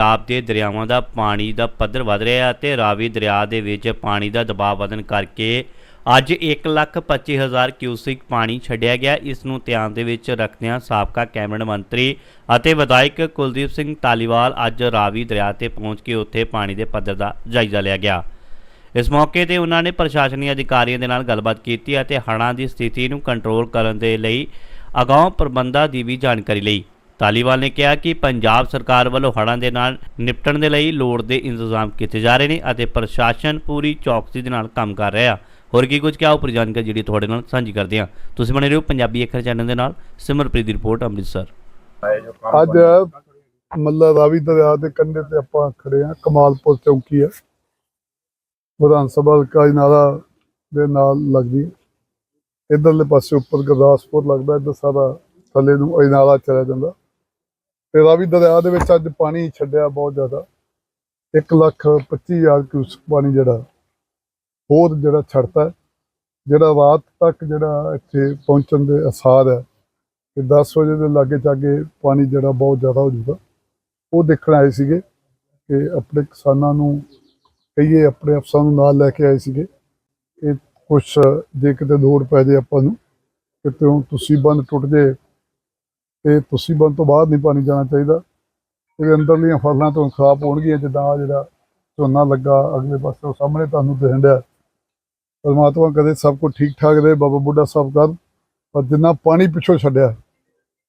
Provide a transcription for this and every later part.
ਪੰਜਾਬ ਦੇ ਦਰਿਆਵਾਂ ਦਾ ਪਾਣੀ ਦਾ ਪੱਧਰ ਵਧ ਰਿਹਾ ਹੈ ਅਤੇ ਰਾਵੀ ਦਰਿਆ ਦੇ ਵਿੱਚ ਪਾਣੀ ਦਾ ਦਬਾਅ ਵਧਣ ਕਰਕੇ ਅੱਜ 125000 ਕਿਊਸਿਕ ਪਾਣੀ ਛੱਡਿਆ ਗਿਆ। ਇਸ ਨੂੰ ਧਿਆਨ ਦੇ ਵਿੱਚ ਰੱਖਦਿਆਂ ਸਾਬਕਾ ਕੈਬਨਿਟ ਮੰਤਰੀ ਅਤੇ ਵਿਧਾਇਕ ਕੁਲਦੀਪ ਸਿੰਘ ਧਾਲੀਵਾਲ ਅੱਜ ਰਾਵੀ ਦਰਿਆ ਤੇ ਪਹੁੰਚ ਕੇ ਉੱਥੇ ਪਾਣੀ ਦੇ ਪੱਧਰ ਦਾ ਜਾਇਜ਼ਾ ਲਿਆ ਗਿਆ। ਇਸ ਮੌਕੇ ਤੇ ਉਹਨਾਂ ਨੇ ਪ੍ਰਸ਼ਾਸਨੀ ਅਧਿਕਾਰੀਆਂ ਦੇ ਨਾਲ ਗੱਲਬਾਤ ਕੀਤੀ ਅਤੇ ਹੜ੍ਹਾਂ ਦੀ ਸਥਿਤੀ ਨੂੰ ਕੰਟਰੋਲ ਕਰਨ ਦੇ ਲਈ ਅਗਾਉਂ ਪ੍ਰਬੰਧਾਂ ਦੀ ਵੀ ਜਾਣਕਾਰੀ ਲਈ। ਤਾਲੀਵਾਲ ਨੇ ਕਿਹਾ ਕਿ ਪੰਜਾਬ ਸਰਕਾਰ ਵੱਲੋਂ ਹੜ੍ਹਾਂ ਦੇ ਨਾਲ ਨਿਪਟਣ ਦੇ ਲਈ ਲੋੜ ਦੇ ਇੰਤਜ਼ਾਮ ਕੀਤੇ ਜਾ ਰਹੇ ਨੇ ਅਤੇ ਪ੍ਰਸ਼ਾਸਨ ਪੂਰੀ ਚੌਕਸੀ ਦੇ ਨਾਲ ਕੰਮ ਕਰ ਰਿਹਾ। ਹੋਰ ਕੀ ਕੁਝ ਕਿਹਾ ਉਪਰ ਜਾਣਕਾਰੀ ਜਿਹੜੀ ਤੁਹਾਡੇ ਨਾਲ ਸਾਂਝੀ ਕਰਦੇ ਹਾਂ। ਤੁਸੀਂ ਬਣੇ ਰਹੋ ਪੰਜਾਬੀ ਅੱਖਰ ਚੈਨਲ ਦੇ ਨਾਲ, ਸਿਮਰਪ੍ਰੀਤ ਦੀ ਰਿਪੋਰਟ, ਅੰਮ੍ਰਿਤਸਰ। ਅੱਜ ਮੱਲਾ ਰਾਵੀ ਦਰਿਆ ਦੇ ਕੰਢੇ ਤੇ ਆਪਾਂ ਖੜੇ ਆ ਕਮਾਲਪੁਰ ਚੌਂਕੀ ਹੈ। ਵਿਧਾਨ ਸਭਾ ਹਲਕਾ ਨਾਲਾ ਦੇ ਨਾਲ ਲੱਗਦੀ। ਹੈ। ਇੱਧਰਲੇ ਪਾਸੇ ਉੱਪਰ ਗੁਰਦਾਸਪੁਰ ਲੱਗਦਾ, ਇੱਧਰ ਸਾਰਾ ਥੱਲੇ ਨੂੰ ਅਜਨਾਲਾ ਚਲਾ ਜਾਂਦਾ। ਤੇ ਰਾਵੀ ਦਰਿਆ ਦੇ ਵਿੱਚ ਅੱਜ ਪਾਣੀ ਛੱਡਿਆ ਬਹੁਤ ਜ਼ਿਆਦਾ। 1 ਲੱਖ 25 ਹਜ਼ਾਰ ਕਿਊਸਕ ਪਾਣੀ ਜਿਹੜਾ ਹੋਰ ਜਿਹੜਾ ਛੱਡਤਾ ਜਿਹੜਾ ਰਾਤ ਤੱਕ ਜਿਹੜਾ ਇੱਥੇ ਪਹੁੰਚਣ ਦੇ ਅਸਾਰ ਹੈ ਕਿ 10 ਵਜੇ ਦੇ ਲਾਗੇ ਚਾਗੇ ਪਾਣੀ ਜਿਹੜਾ ਬਹੁਤ ਜ਼ਿਆਦਾ ਹੋ ਜੂਗਾ ਉਹ ਦੇਖਣ ਆਏ ਸੀਗੇ ਕਿ ਆਪਣੇ ਕਿਸਾਨਾਂ ਨੂੰ ਕਹੀਏ ਆਪਣੇ ਅਫਸਰਾਂ ਨੂੰ ਨਾਲ ਲੈ ਕੇ ਆਏ ਸੀਗੇ। ਕਿ ਕੁਛ ਜੇ ਕਿਤੇ ਲੋੜ ਪੈ ਜੇ ਆਪਾਂ ਨੂੰ, ਕਿਤੇ ਤੁਸੀਂ ਬੰਦ ਟੁੱਟ ਜੇ ਤੇ ਤੁਸੀਂ ਬਣ ਤੋਂ ਬਾਅਦ ਨਹੀਂ ਪਾਣੀ ਜਾਣਾ ਚਾਹੀਦਾ। ਇਹਦੇ ਅੰਦਰਲੀਆਂ ਫਸਲਾਂ ਤੋਂ ਖਰਾਬ ਹੋਣਗੀਆਂ ਜਿੱਦਾਂ ਆਹ ਜਿਹੜਾ ਝੋਨਾ ਲੱਗਾ ਅਗਲੇ ਪਾਸੇ ਉਹ ਸਾਹਮਣੇ ਤੁਹਾਨੂੰ ਦਿਖਣ ਡਿਆ। ਪਰਮਾਤਮਾ ਕਦੇ ਸਭ ਕੁਝ ਠੀਕ ਠਾਕ ਰਹੇ ਬਾਬਾ ਬੁੱਢਾ ਸਾਹਿਬ ਕਰ। ਪਰ ਜਿੰਨਾ ਪਾਣੀ ਪਿੱਛੋਂ ਛੱਡਿਆ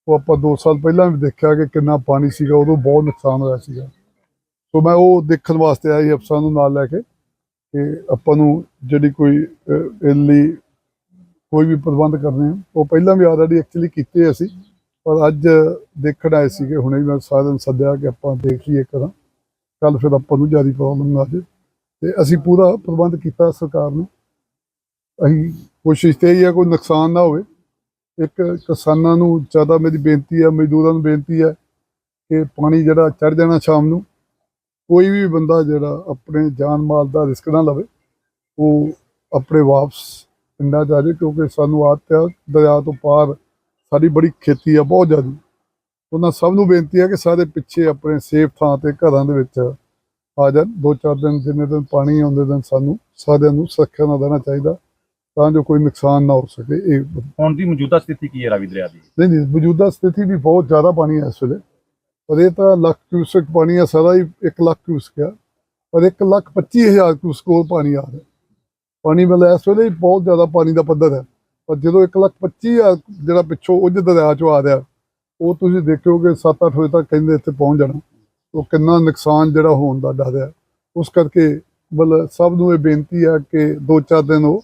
ਉਹ ਆਪਾਂ 2 ਸਾਲ ਪਹਿਲਾਂ ਵੀ ਦੇਖਿਆ ਕਿ ਕਿੰਨਾ ਪਾਣੀ ਸੀਗਾ ਉਦੋਂ ਬਹੁਤ ਨੁਕਸਾਨ ਹੋਇਆ ਸੀਗਾ। ਸੋ ਮੈਂ ਉਹ ਦੇਖਣ ਵਾਸਤੇ ਆਇਆ ਅਫਸਰਾਂ ਨੂੰ ਨਾਲ ਲੈ ਕੇ ਕਿ ਆਪਾਂ ਨੂੰ ਜਿਹੜੀ ਕੋਈ ਅਹ, ਇਹਦੇ ਲਈ ਕੋਈ ਵੀ ਪ੍ਰਬੰਧ ਕਰਨੇ ਆ ਉਹ ਪਹਿਲਾਂ ਵੀ ਆਲਰੇਡੀ ਐਕਚੁਅਲੀ ਕੀਤੇ ਅਸੀਂ। ਪਰ ਅੱਜ ਦੇਖਣ ਆਏ ਸੀਗੇ, ਹੁਣੇ ਮੈਂ ਸਾਰਿਆਂ ਨੂੰ ਸੱਦਿਆ ਕਿ ਆਪਾਂ ਦੇਖ ਲਈਏ ਕਰਾਂ ਕੱਲ ਫਿਰ ਆਪਾਂ ਨੂੰ ਜ਼ਿਆਦਾ ਪ੍ਰੋਬਲਮ ਨਾ ਆ ਜਾਏ ਤੇ ਅਸੀਂ ਪੂਰਾ ਪ੍ਰਬੰਧ ਕੀਤਾ ਸਰਕਾਰ ਨੇ। ਅਸੀਂ ਕੋਸ਼ਿਸ਼ ਤੇ ਹੀ ਹੈ ਕੋਈ ਨੁਕਸਾਨ ਨਾ ਹੋਵੇ। ਇੱਕ ਕਿਸਾਨਾਂ ਨੂੰ ਜ਼ਿਆਦਾ ਮੇਰੀ ਬੇਨਤੀ ਹੈ ਮਜ਼ਦੂਰਾਂ ਨੂੰ ਬੇਨਤੀ ਹੈ ਕਿ ਪਾਣੀ ਜਿਹੜਾ ਚੜ ਜਾਣਾ ਸ਼ਾਮ ਨੂੰ, ਕੋਈ ਵੀ ਬੰਦਾ ਜਿਹੜਾ ਆਪਣੇ ਜਾਨ ਮਾਲ ਦਾ ਰਿਸਕ ਨਾ ਲਵੇ, ਉਹ ਆਪਣੇ ਵਾਪਸ ਪਿੰਡਾਂ 'ਚ ਆ ਕਿਉਂਕਿ ਸਾਨੂੰ ਆਦਤ ਆ ਦਰਿਆ ਤੋਂ ਪਾਰ ਸਾਡੀ ਬੜੀ ਖੇਤੀ ਆ ਬਹੁਤ ਜ਼ਿਆਦਾ। ਉਹਨਾਂ ਸਭ ਨੂੰ ਬੇਨਤੀ ਹੈ ਕਿ ਸਾਰੇ ਪਿੱਛੇ ਆਪਣੇ ਸੇਫ ਥਾਂ ਤੇ ਘਰਾਂ ਦੇ ਵਿੱਚ ਆ ਜਾਣ। ਦੋ ਚਾਰ ਦਿਨ ਜਿੰਨੇ ਦਿਨ ਪਾਣੀ ਆਉਂਦੇ ਦਿਨ ਸਾਨੂੰ ਸਾਰਿਆਂ ਨੂੰ ਸੁਰੱਖਿਆ ਨਾਲ ਰਹਿਣਾ ਚਾਹੀਦਾ ਤਾਂ ਜੋ ਕੋਈ ਨੁਕਸਾਨ ਨਾ ਹੋ ਸਕੇ। ਇਹ ਹੁਣ ਦੀ ਮੌਜੂਦਾ ਸਥਿਤੀ ਕੀ ਹੈ ਰਾਵੀ ਦਰਿਆ ਦੀ? ਨਹੀਂ ਨਹੀਂ ਮੌਜੂਦਾ ਸਥਿਤੀ ਵੀ ਬਹੁਤ ਜ਼ਿਆਦਾ ਪਾਣੀ ਹੈ ਇਸ ਵੇਲੇ। ਪਰ ਇਹ ਤਾਂ ਲੱਖ ਕਿਊਸਕ ਪਾਣੀ ਹੈ ਸਾਰਾ ਹੀ 1 ਲੱਖ ਕਿਊਸਕ ਆ। ਪਰ 1 ਲੱਖ 25 ਹਜ਼ਾਰ ਕਿਊਸਕ ਹੋਰ ਪਾਣੀ ਆ ਰਿਹਾ। ਪਾਣੀ ਮਤਲਬ ਇਸ ਵੇਲੇ ਬਹੁਤ ਜ਼ਿਆਦਾ ਪਾਣੀ ਦਾ ਪੱਧਰ ਹੈ। ਪਰ ਜਦੋਂ 1 ਲੱਖ 25 ਹਜ਼ਾਰ ਜਿਹੜਾ ਪਿੱਛੋਂ ਉੱਜ ਦਰਿਆ ਚੋਂ ਆ ਰਿਹਾ ਉਹ ਤੁਸੀਂ ਦੇਖੋਗੇ 7-8 ਵਜੇ ਤੱਕ ਕਹਿੰਦੇ ਇੱਥੇ ਪਹੁੰਚ ਜਾਣਾ। ਉਹ ਕਿੰਨਾ ਨੁਕਸਾਨ ਜਿਹੜਾ ਹੋਣ ਦਾ ਡਰ ਹੈ। ਉਸ ਕਰਕੇ ਮਤਲਬ ਸਭ ਨੂੰ ਇਹ ਬੇਨਤੀ ਹੈ ਕਿ 2-4 ਦਿਨ ਉਹ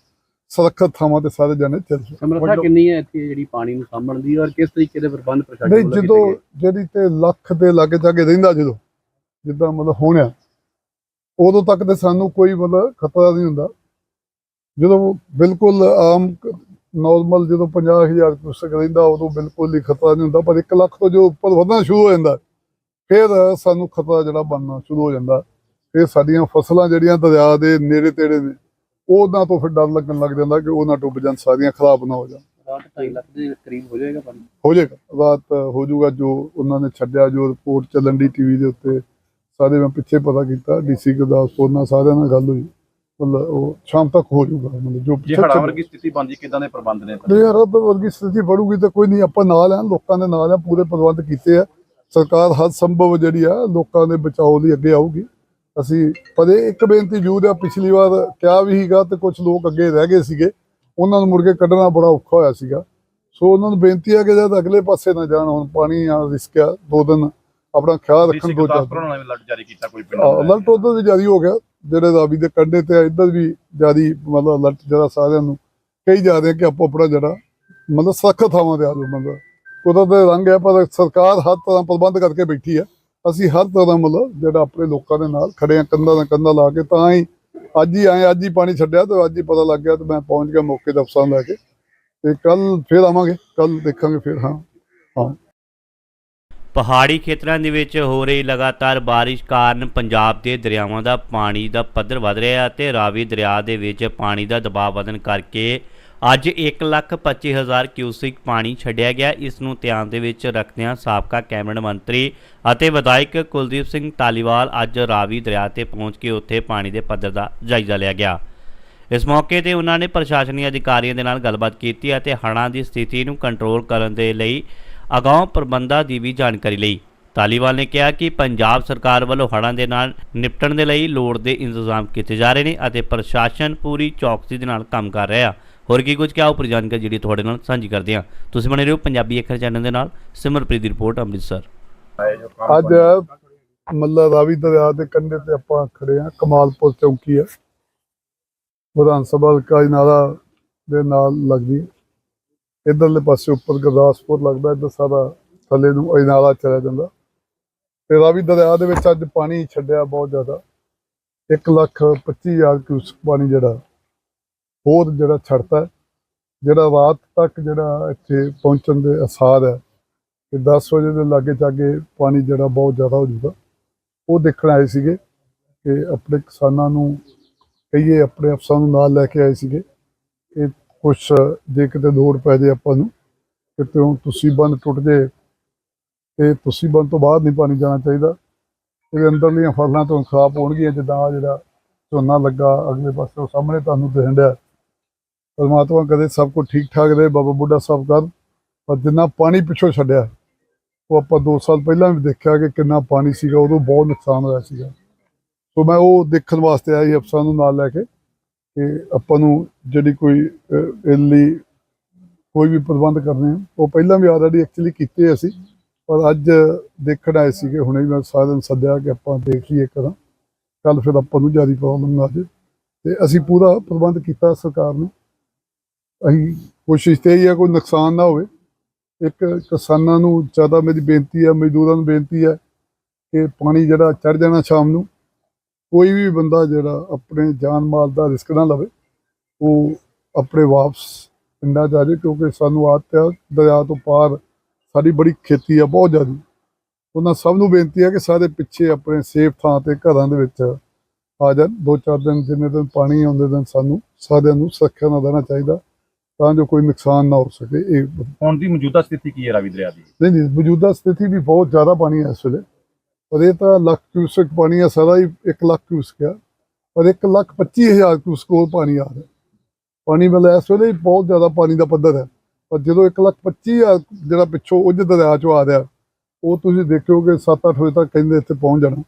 ਸੁਰੱਖਿਅਤ ਥਾਵਾਂ ਤੇ ਸਾਰੇ ਜਾਣੇ ਚੱਲ ਜਾਣ। ਸਮਰੱਥਾ ਕਿੰਨੀ ਹੈ ਇੱਥੇ ਜਿਹੜੀ ਪਾਣੀ ਨੂੰ ਸਾਂਭਣ ਦੀ ਔਰ ਕਿਸ ਤਰੀਕੇ ਦੇ ਪ੍ਰਬੰਧ ਪ੍ਰਸ਼ਾਸਨ ਨਹੀਂ ਜਦੋਂ? ਜਿਹੜੀ ਤੇ ਲੱਖ ਦੇ ਲਾਗੇ ਜਾਗੇ ਰਹਿੰਦਾ ਜਦੋਂ ਜਿੱਦਾਂ ਮਤਲਬ ਹੋਣਿਆ ਉਦੋਂ ਤੱਕ ਤੇ ਸਾਨੂੰ ਕੋਈ ਮਤਲਬ ਖਤਰਾ ਨਹੀਂ ਹੁੰਦਾ। ਜਦੋਂ ਬਿਲਕੁਲ ਆਮ ਨਾਰਮਲ ਜਦੋਂ 50000 ਕੁਸਕ ਰਹਿੰਦਾ ਉਦੋਂ ਬਿਲਕੁਲ ਹੀ ਖਤਰਾ ਨਹੀਂ ਹੁੰਦਾ ਪਰ 1 ਲੱਖ ਤੋਂ ਜੋ ਉੱਪਰ ਵਧਣਾ ਸ਼ੁਰੂ ਹੋ ਜਾਂਦਾ ਫਿਰ ਸਾਨੂੰ ਖਤਰਾ ਜਿਹੜਾ ਬਣਨਾ ਸ਼ੁਰੂ ਹੋ ਜਾਂਦਾ। ਫਿਰ ਸਾਡੀਆਂ ਫਸਲਾਂ ਜਿਹੜੀਆਂ ਦਰਿਆ ਦੇ ਨੇੜੇ ਤੇੜੇ ਨੇ ਉਹਨਾਂ ਤੋਂ ਫਿਰ ਡਰ ਲੱਗਣ ਲੱਗ ਜਾਂਦਾ ਕਿ ਉਹ ਨਾ ਡੁੱਬ ਜਾਣ ਸਾਰੀਆਂ ਖਰਾਬ ਨਾ ਹੋ ਜਾਣ। ਰਾਤ 2.5 ਲੱਖ ਦੇ ਕਰੀਬ ਹੋ ਜਾਏਗਾ ਪਾਣੀ? ਹੋ ਜਾਏਗਾ। ਰਾਤ ਹੋ ਜਾਊਗਾ ਜੋ ਉਹਨਾਂ ਨੇ ਛੱਡਿਆ ਜੋ ਰਿਪੋਰਟ ਚੱਲਣ ਦੀ ਟੀਵੀ ਦੇ ਉੱਤੇ ਸਾਰੇ ਮੈਂ ਪਿੱਛੇ ਪਤਾ ਕੀਤਾ ਡੀਸੀ ਗੁਰਦਾਸਪੁਰ ਨਾਲ ਸਾਰਿਆਂ ਨਾਲ ਗੱਲ ਹੋਈ। ਮਤਲਬ ਉਹ ਸ਼ਾਮ ਤੱਕ ਹੋ ਜਾਊਗਾ ਮਤਲਬ ਜੋ ਚੱਲ- ਵਰਗੀ ਸਥਿਤੀ ਬਣਦੀ ਕਿਦਾਂ ਦੇ ਪ੍ਰਬੰਧ ਨੇ ਨਹੀਂ ਉਹ ਵਰਗੀ ਸਥਿਤੀ ਬਣੂਗੀ ਤਾਂ ਕੋਈ ਨਹੀਂ ਆਪਾਂ ਨਾਲ ਆ ਲੋਕਾਂ ਦੇ ਨਾਲ ਆ ਪੂਰੇ ਪ੍ਰਬੰਧ ਕੀਤੇ ਆ। ਸਰਕਾਰ ਹਰ ਸੰਭਵ ਜਿਹੜੀ ਆ ਲੋਕਾਂ ਦੇ ਬਚਾਓ ਲਈ ਅੱਗੇ ਆਊਗੀ। ਅਸੀਂ ਪਰ ਇਹ ਇੱਕ ਬੇਨਤੀ ਜ਼ਰੂਰ ਆ ਪਿਛਲੀ ਵਾਰ ਕਿਹਾ ਵੀ ਸੀਗਾ ਤੇ ਕੁਝ ਲੋਕ ਅੱਗੇ ਰਹਿ ਗਏ ਸੀਗੇ। ਉਹਨਾਂ ਨੂੰ ਮੁੜ ਕੇ ਕੱਢਣਾ ਬੜਾ ਔਖਾ ਹੋਇਆ ਸੀਗਾ। ਸੋ ਉਹਨਾਂ ਨੂੰ ਬੇਨਤੀ ਆ ਕਿ ਜਦ ਅਗਲੇ ਪਾਸੇ ਨਾ ਜਾਣ ਹੁਣ ਪਾਣੀ ਆ ਰਿਸਕ ਆ ਦੋ ਦਿਨ ਆਪਣਾ ਖਿਆਲ ਰੱਖਣ ਦੋ ਨਾਲ ਅਲਰਟ ਜਾਰੀ ਕੀਤਾ ਕੋਈ ਪਿੰਡਾਂ ਦਾ ਅਲਰਟ ਉਧਰ ਵੀ ਜਾਰੀ ਹੋ ਗਿਆ। ਜਿਹੜੇ ਰਾਵੀ ਦੇ ਕੰਢੇ ਤੇ ਇੱਧਰ ਵੀ ਜਾਰੀ ਮਤਲਬ ਅਲਰਟ ਜਿਹੜਾ ਸਾਰਿਆਂ ਨੂੰ। ਕਹੀ ਜਾ ਰਹੇ ਕਿ ਆਪੋ ਆਪਣਾ ਜਿਹੜਾ ਮਤਲਬ ਸਖਤ ਥਾਵਾਂ ਤੇ ਆ ਜਾਓ ਮਤਲਬ। ਉਹਦਾ ਤੇ ਰੰਗ ਹੈ ਪਰ ਸਰਕਾਰ ਹਰ ਤਰ੍ਹਾਂ ਪ੍ਰਬੰਧ ਕਰਕੇ ਬੈਠੀ ਹੈ। ਅਸੀਂ ਹਰ ਤਰ੍ਹਾਂ ਮਤਲਬ ਜਿਹੜਾ ਆਪਣੇ ਲੋਕਾਂ ਦੇ ਨਾਲ ਖੜੇ ਆ ਕੰਧਾਂ ਨਾਲ ਕੰਧਾਂ ਲਾ ਕੇ ਤਾਂ ਹੀ ਅੱਜ ਹੀ ਆਏ ਅੱਜ ਹੀ ਪਾਣੀ ਛੱਡਿਆ ਤੇ ਅੱਜ ਹੀ ਪਤਾ ਲੱਗ ਗਿਆ ਤੇ ਮੈਂ ਪਹੁੰਚ ਗਿਆ ਮੌਕੇ ਤੇ ਅਫਸਰਾਂ ਲੈ ਕੇ। ਤੇ ਕੱਲ ਫੇਰ ਆਵਾਂਗੇ ਕੱਲ ਦੇਖਾਂਗੇ ਫਿਰ ਹਾਂ। ਹਾਂ। ਪਹਾੜੀ ਖੇਤਰਾਂ ਦੇ ਵਿੱਚ ਹੋ ਰਹੀ ਲਗਾਤਾਰ ਬਾਰਿਸ਼ ਕਾਰਨ ਪੰਜਾਬ ਦੇ ਦਰਿਆਵਾਂ ਦਾ ਪਾਣੀ ਦਾ ਪੱਧਰ ਵਧ ਰਿਹਾ ਹੈ ਅਤੇ ਰਾਵੀ ਦਰਿਆ ਦੇ ਵਿੱਚ ਪਾਣੀ ਦਾ ਦਬਾਅ ਵਧਣ ਕਰਕੇ ਅੱਜ 125000 ਕਿਊਸਿਕ ਪਾਣੀ ਛੱਡਿਆ ਗਿਆ। ਇਸ ਨੂੰ ਧਿਆਨ ਦੇ ਵਿੱਚ ਰੱਖਦਿਆਂ ਸਾਬਕਾ ਕੈਬਨਿਟ ਮੰਤਰੀ ਅਤੇ ਵਿਧਾਇਕ ਕੁਲਦੀਪ ਸਿੰਘ ਧਾਲੀਵਾਲ ਅੱਜ ਰਾਵੀ ਦਰਿਆ ਤੇ ਪਹੁੰਚ ਕੇ ਉੱਥੇ ਪਾਣੀ ਦੇ ਪੱਧਰ ਦਾ ਜਾਇਜ਼ਾ ਲਿਆ ਗਿਆ। ਇਸ ਮੌਕੇ ਤੇ ਉਹਨਾਂ ਨੇ ਪ੍ਰਸ਼ਾਸਨੀ ਅਧਿਕਾਰੀਆਂ ਦੇ ਨਾਲ ਗੱਲਬਾਤ ਕੀਤੀ ਅਤੇ ਹੜ੍ਹਾਂ ਦੀ ਸਥਿਤੀ ਨੂੰ ਕੰਟਰੋਲ ਕਰਨ ਦੇ ਲਈ ਅਗਾਊਂ ਪ੍ਰਬੰਧਾਂ ਦੀ ਵੀ ਜਾਣਕਾਰੀ ਲਈ। ਤਾਲੀਵਾਲ ਨੇ ਕਿਹਾ ਕਿ ਪੰਜਾਬ ਸਰਕਾਰ ਵੱਲੋਂ ਹੜ੍ਹਾਂ ਦੇ ਨਾਲ ਨਿਪਟਣ ਦੇ ਲਈ ਲੋੜ ਦੇ ਇੰਤਜ਼ਾਮ ਕੀਤੇ ਜਾ ਰਹੇ ਨੇ ਅਤੇ ਪ੍ਰਸ਼ਾਸਨ ਪੂਰੀ ਚੌਕਸੀ ਦੇ ਨਾਲ ਕੰਮ ਕਰ ਰਿਹਾ। ਹੋਰ ਕੀ ਕੁਝ ਕਿਹਾ, ਉਪਰ ਜਾਣਕਾਰੀ ਜਿਹੜੀ ਤੁਹਾਡੇ ਨਾਲ ਸਾਂਝੀ ਕਰਦੇ ਹਾਂ। ਤੁਸੀਂ ਬਣੇ ਰਹੋ ਪੰਜਾਬੀ ਅੱਖਰ ਚੈਨਲ ਦੇ ਨਾਲ। ਸਿਮਰਪ੍ਰੀਤ ਦੀ ਰਿਪੋਰਟ, ਅੰਮ੍ਰਿਤਸਰ। ਅੱਜ ਮੱਲਾ ਰਾਵੀ ਦਰਿਆ ਦੇ ਕੰਢੇ ਤੇ ਆਪਾਂ ਖੜੇ ਆ ਕਮਾਲਪੁਰ ਚੌਂਕੀ ਹੈ। ਵਿਧਾਨ ਸਭਾ ਹਲਕਾ ਨਾਲਾ ਦੇ ਨਾਲ ਲੱਗਦੀ ਇੱਧਰਲੇ ਪਾਸੇ ਉੱਪਰ ਗੁਰਦਾਸਪੁਰ ਲੱਗਦਾ, ਇੱਧਰ ਸਾਰਾ ਥੱਲੇ ਨੂੰ ਅਜਨਾਲਾ ਚਲਾ ਜਾਂਦਾ। ਤੇ ਰਾਵੀ ਦਰਿਆ ਦੇ ਵਿੱਚ ਅੱਜ ਪਾਣੀ ਛੱਡਿਆ ਬਹੁਤ ਜ਼ਿਆਦਾ। 1 ਲੱਖ 25 ਹਜ਼ਾਰ ਕਿਊਸਕ ਪਾਣੀ ਜਿਹੜਾ, ਹੋਰ ਜਿਹੜਾ ਛੱਡਦਾ ਜਿਹੜਾ ਰਾਤ ਤੱਕ ਜਿਹੜਾ ਇੱਥੇ ਪਹੁੰਚਣ ਦੇ ਅਸਾਰ ਹੈ ਕਿ 10 ਵਜੇ ਦੇ ਲਾਗੇ ਚਾਗੇ ਪਾਣੀ ਜਿਹੜਾ ਬਹੁਤ ਜ਼ਿਆਦਾ ਹੋ ਜਾਊਗਾ। ਉਹ ਦੇਖਣ ਆਏ ਸੀਗੇ ਕਿ ਆਪਣੇ ਕਿਸਾਨਾਂ ਨੂੰ ਕਹੀਏ ਆਪਣੇ ਅਫਸਰਾਂ ਨੂੰ ਨਾਲ ਲੈ ਕੇ ਆਏ ਸੀਗੇ। ਕਿ ਕੁਛ ਜੇ ਕਿਤੇ ਲੋੜ ਪੈ ਜੇ ਆਪਾਂ ਨੂੰ ਕਿਤੇ ਤੁਸੀਂ ਬੰਦ ਟੁੱਟ ਜੇ, ਤੇ ਤੁਸੀਂ ਬੰਦ ਤੋਂ ਬਾਅਦ ਨਹੀਂ ਪਾਣੀ ਜਾਣਾ ਚਾਹੀਦਾ। ਇਹਦੇ ਅੰਦਰਲੀਆਂ ਫਸਲਾਂ ਤੋਂ ਖਰਾਬ ਹੋਣਗੀਆਂ, ਜਿੱਦਾਂ ਆਹ ਜਿਹੜਾ ਝੋਨਾ ਲੱਗਾ ਅਗਲੇ ਪਾਸੇ, ਉਹ ਸਾਹਮਣੇ ਤੁਹਾਨੂੰ ਦਿਖਣ ਡਿਆ। ਪਰਮਾਤਮਾ ਕਦੇ ਸਭ ਕੁਝ ਠੀਕ ਠਾਕ ਰਹੇ, ਬਾਬਾ ਬੁੱਢਾ ਸਾਹਿਬ ਕਰ। ਪਰ ਜਿੰਨਾ ਪਾਣੀ ਪਿੱਛੋਂ ਛੱਡਿਆ, ਉਹ ਆਪਾਂ 2 ਸਾਲ ਪਹਿਲਾਂ ਵੀ ਦੇਖਿਆ ਕਿ ਕਿੰਨਾ ਪਾਣੀ ਸੀਗਾ, ਉਦੋਂ ਬਹੁਤ ਨੁਕਸਾਨ ਹੋਇਆ ਸੀਗਾ। ਸੋ ਮੈਂ ਉਹ ਦੇਖਣ ਵਾਸਤੇ ਆਈ ਅਫਸਰਾਂ ਨੂੰ ਨਾਲ ਲੈ ਕੇ। ਕਿ ਆਪਾਂ ਨੂੰ ਜਿਹੜੀ ਕੋਈ ਅਹ, ਲਈ ਕੋਈ ਵੀ ਪ੍ਰਬੰਧ ਕਰਨੇ ਆ। ਉਹ ਪਹਿਲਾਂ ਵੀ ਆਲਰੇਡੀ ਐਕਚੁਅਲੀ ਕੀਤੇ ਅਸੀਂ ਪਰ ਅੱਜ ਦੇਖਣ ਆਏ ਸੀਗੇ ਹੁਣੇ ਮੈਂ ਸਾਰਿਆਂ ਨੂੰ ਸੱਦਿਆ ਕਿ ਆਪਾਂ ਦੇਖ ਲਈਏ ਕਰਾਂ। ਕੱਲ ਫਿਰ ਆਪਾਂ ਨੂੰ ਜ਼ਿਆਦਾ ਪ੍ਰੋਬਲਮ ਨਾ ਆ ਜੇ ਤੇ ਅਸੀਂ ਪੂਰਾ ਪ੍ਰਬੰਧ ਕੀਤਾ ਸਰਕਾਰ ਨੇ। ਅਸੀਂ ਕੋਸ਼ਿਸ਼ ਤੇ ਇਹ ਹੈ ਕੋਈ ਨੁਕਸਾਨ ਨਾ ਹੋਵੇ। ਇੱਕ ਕਿਸਾਨਾਂ ਨੂੰ ਜ਼ਿਆਦਾ ਮੇਰੀ ਬੇਨਤੀ ਹੈ ਮਜ਼ਦੂਰਾਂ ਨੂੰ ਬੇਨਤੀ ਹੈ ਕਿ ਪਾਣੀ ਜਿਹੜਾ ਚੜ ਜਾਣਾ ਸ਼ਾਮ ਨੂੰ ਕੋਈ ਵੀ ਬੰਦਾ ਜਿਹੜਾ ਆਪਣੇ ਜਾਨ ਮਾਲ ਦਾ ਰਿਸਕ ਨਾ ਲਵੇ ਉਹ ਆਪਣੇ ਵਾਪਸ ਪਿੰਡਾਂ 'ਚ ਆ ਜਾਏ ਕਿਉਂਕਿ ਸਾਨੂੰ ਆਦਤ ਹੈ ਦਰਿਆ ਤੋਂ ਪਾਰ ਸਾਡੀ ਬੜੀ ਖੇਤੀ ਆ ਬਹੁਤ ਜ਼ਿਆਦਾ। ਉਹਨਾਂ ਸਭ ਨੂੰ ਬੇਨਤੀ ਹੈ ਕਿ ਸਾਰੇ ਪਿੱਛੇ ਆਪਣੇ ਸੇਫ ਥਾਂ ਤੇ ਘਰਾਂ ਦੇ ਵਿੱਚ ਆ ਜਾਣ। ਦੋ ਚਾਰ ਦਿਨ ਜਿੰਨੇ ਦਿਨ ਪਾਣੀ ਆਉਂਦੇ ਦਿਨ ਸਾਨੂੰ ਸਾਰਿਆਂ ਨੂੰ ਸੁਰੱਖਿਆ ਨਾਲ ਰਹਿਣਾ ਚਾਹੀਦਾ ਤਾਂ ਜੋ ਕੋਈ ਨੁਕਸਾਨ ਨਾ ਹੋ ਸਕੇ ਇਹ ਹੁਣ ਦੀ ਮੌਜੂਦਾ ਸਥਿਤੀ ਕੀ ਹੈ ਰਾਵੀ ਦਰਿਆ ਦੀ? ਨਹੀਂ ਨਹੀਂ ਮੌਜੂਦਾ ਸਥਿਤੀ ਵੀ ਬਹੁਤ ਜ਼ਿਆਦਾ ਪਾਣੀ ਹੈ ਇਸ ਵੇਲੇ। ਪਰ ਇਹ ਤਾਂ ਲੱਖ ਕਿਊਸਕ ਪਾਣੀ ਆ, ਸਾਰਾ ਹੀ 1 ਲੱਖ ਕਿਊਸਕ ਆ। ਪਰ 1 ਲੱਖ 25 ਹਜ਼ਾਰ ਕਿਊਸਕ ਹੋਰ ਪਾਣੀ ਆ ਰਿਹਾ। ਪਾਣੀ ਮਤਲਬ ਇਸ ਵੇਲੇ ਬਹੁਤ ਜ਼ਿਆਦਾ ਪਾਣੀ ਦਾ ਪੱਧਰ ਹੈ। ਪਰ ਜਦੋਂ 1 ਲੱਖ 25 ਹਜ਼ਾਰ ਜਿਹੜਾ ਪਿੱਛੋਂ ਉੱਜ ਦਰਿਆ ਚੋਂ ਆ ਰਿਹਾ, ਉਹ ਤੁਸੀਂ ਦੇਖਿਓਗੇ 7-8 ਵਜੇ ਤੱਕ ਕਹਿੰਦੇ ਇੱਥੇ ਪਹੁੰਚ ਜਾਣਾ।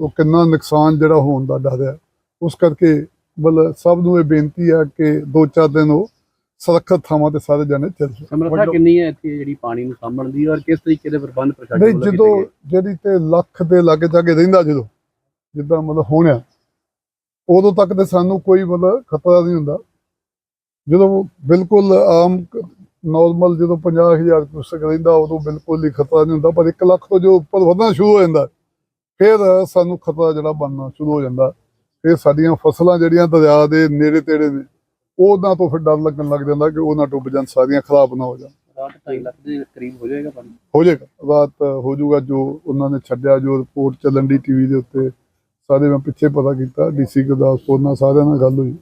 ਉਹ ਕਿੰਨਾ ਨੁਕਸਾਨ ਜਿਹੜਾ ਹੋਣ ਦਾ ਡਰ ਹੈ। ਉਸ ਕਰਕੇ ਮਤਲਬ ਸਭ ਨੂੰ ਇਹ ਬੇਨਤੀ ਹੈ ਕਿ ਦੋ ਚਾਰ ਦਿਨ ਉਹ ਸੁਰੱਖਿਅਤ ਥਾਵਾਂ ਤੇ ਸਾਰੇ ਜਾਣੇ ਚੱਲ ਸਮਰੱਥਾ ਕਿੰਨੀ ਹੈ ਇੱਥੇ ਜਿਹੜੀ ਪਾਣੀ ਨੂੰ ਸਾਂਭਣ ਦੀ ਔਰ ਕਿਸ ਤਰੀਕੇ ਦੇ ਪ੍ਰਬੰਧ ਪ੍ਰਸ਼ਾਸਨ ਨਹੀਂ ਵੱਲੋਂ ਕੀਤੇ ਜਦੋਂ? ਜਿਹੜੀ ਤੇ ਲੱਖ ਦੇ ਲਾਗੇ ਜਾਗੇ ਰਹਿੰਦਾ ਜਦੋਂ ਜਿੱਦਾਂ ਮਤਲਬ ਹੋਣਿਆ ਉਦੋਂ ਤੱਕ ਤੇ ਸਾਨੂੰ ਕੋਈ ਮਤਲਬ ਖਤਰਾ ਨਹੀਂ ਹੁੰਦਾ। ਜਦੋਂ ਬਿਲਕੁਲ ਆਮ ਨਾਰਮਲ ਜਦੋਂ 50000 ਕੁਸਕ ਰਹਿੰਦਾ ਉਦੋਂ ਬਿਲਕੁਲ ਹੀ ਖਤਰਾ ਨਹੀਂ ਹੁੰਦਾ ਪਰ 1 ਲੱਖ ਤੋਂ ਜੋ ਉੱਪਰ ਵਧਣਾ ਸ਼ੁਰੂ ਹੋ ਜਾਂਦਾ ਫਿਰ ਸਾਨੂੰ ਖਤਰਾ ਜਿਹੜਾ ਬਣਨਾ ਸ਼ੁਰੂ ਹੋ ਜਾਂਦਾ। ਫਿਰ ਸਾਡੀਆਂ ਫਸਲਾਂ ਜਿਹੜੀਆਂ ਦਰਿਆ ਦੇ ਨੇੜੇ ਤੇੜੇ ਨੇ ਉਹਨਾਂ ਤੋਂ ਫਿਰ ਡਰ ਲੱਗਣ ਲੱਗ ਜਾਂਦਾ ਕਿ ਉਹ ਨਾ ਡੁੱਬ ਜਾਣ ਸਾਰੀਆਂ ਖਰਾਬ ਨਾ ਹੋ ਜਾਣ। ਰਾਤ 2.5 ਲੱਖ ਦੇ ਕਰੀਬ ਹੋ ਜਾਏਗਾ ਪਾਣੀ ਹੋ ਜਾਏਗਾ। ਰਾਤ ਹੋ ਜਾਊਗਾ ਜੋ ਉਹਨਾਂ ਨੇ ਛੱਡਿਆ ਜੋ ਰਿਪੋਰਟ ਚੱਲਣ ਦੀ ਟੀਵੀ ਦੇ ਉੱਤੇ। ਸਾਰੇ ਮੈਂ ਪਿੱਛੇ ਪਤਾ ਕੀਤਾ ਡੀਸੀ ਗੁਰਦਾਸਪੁਰ ਨਾਲ ਸਾਰਿਆਂ ਨਾਲ ਗੱਲ ਹੋਈ।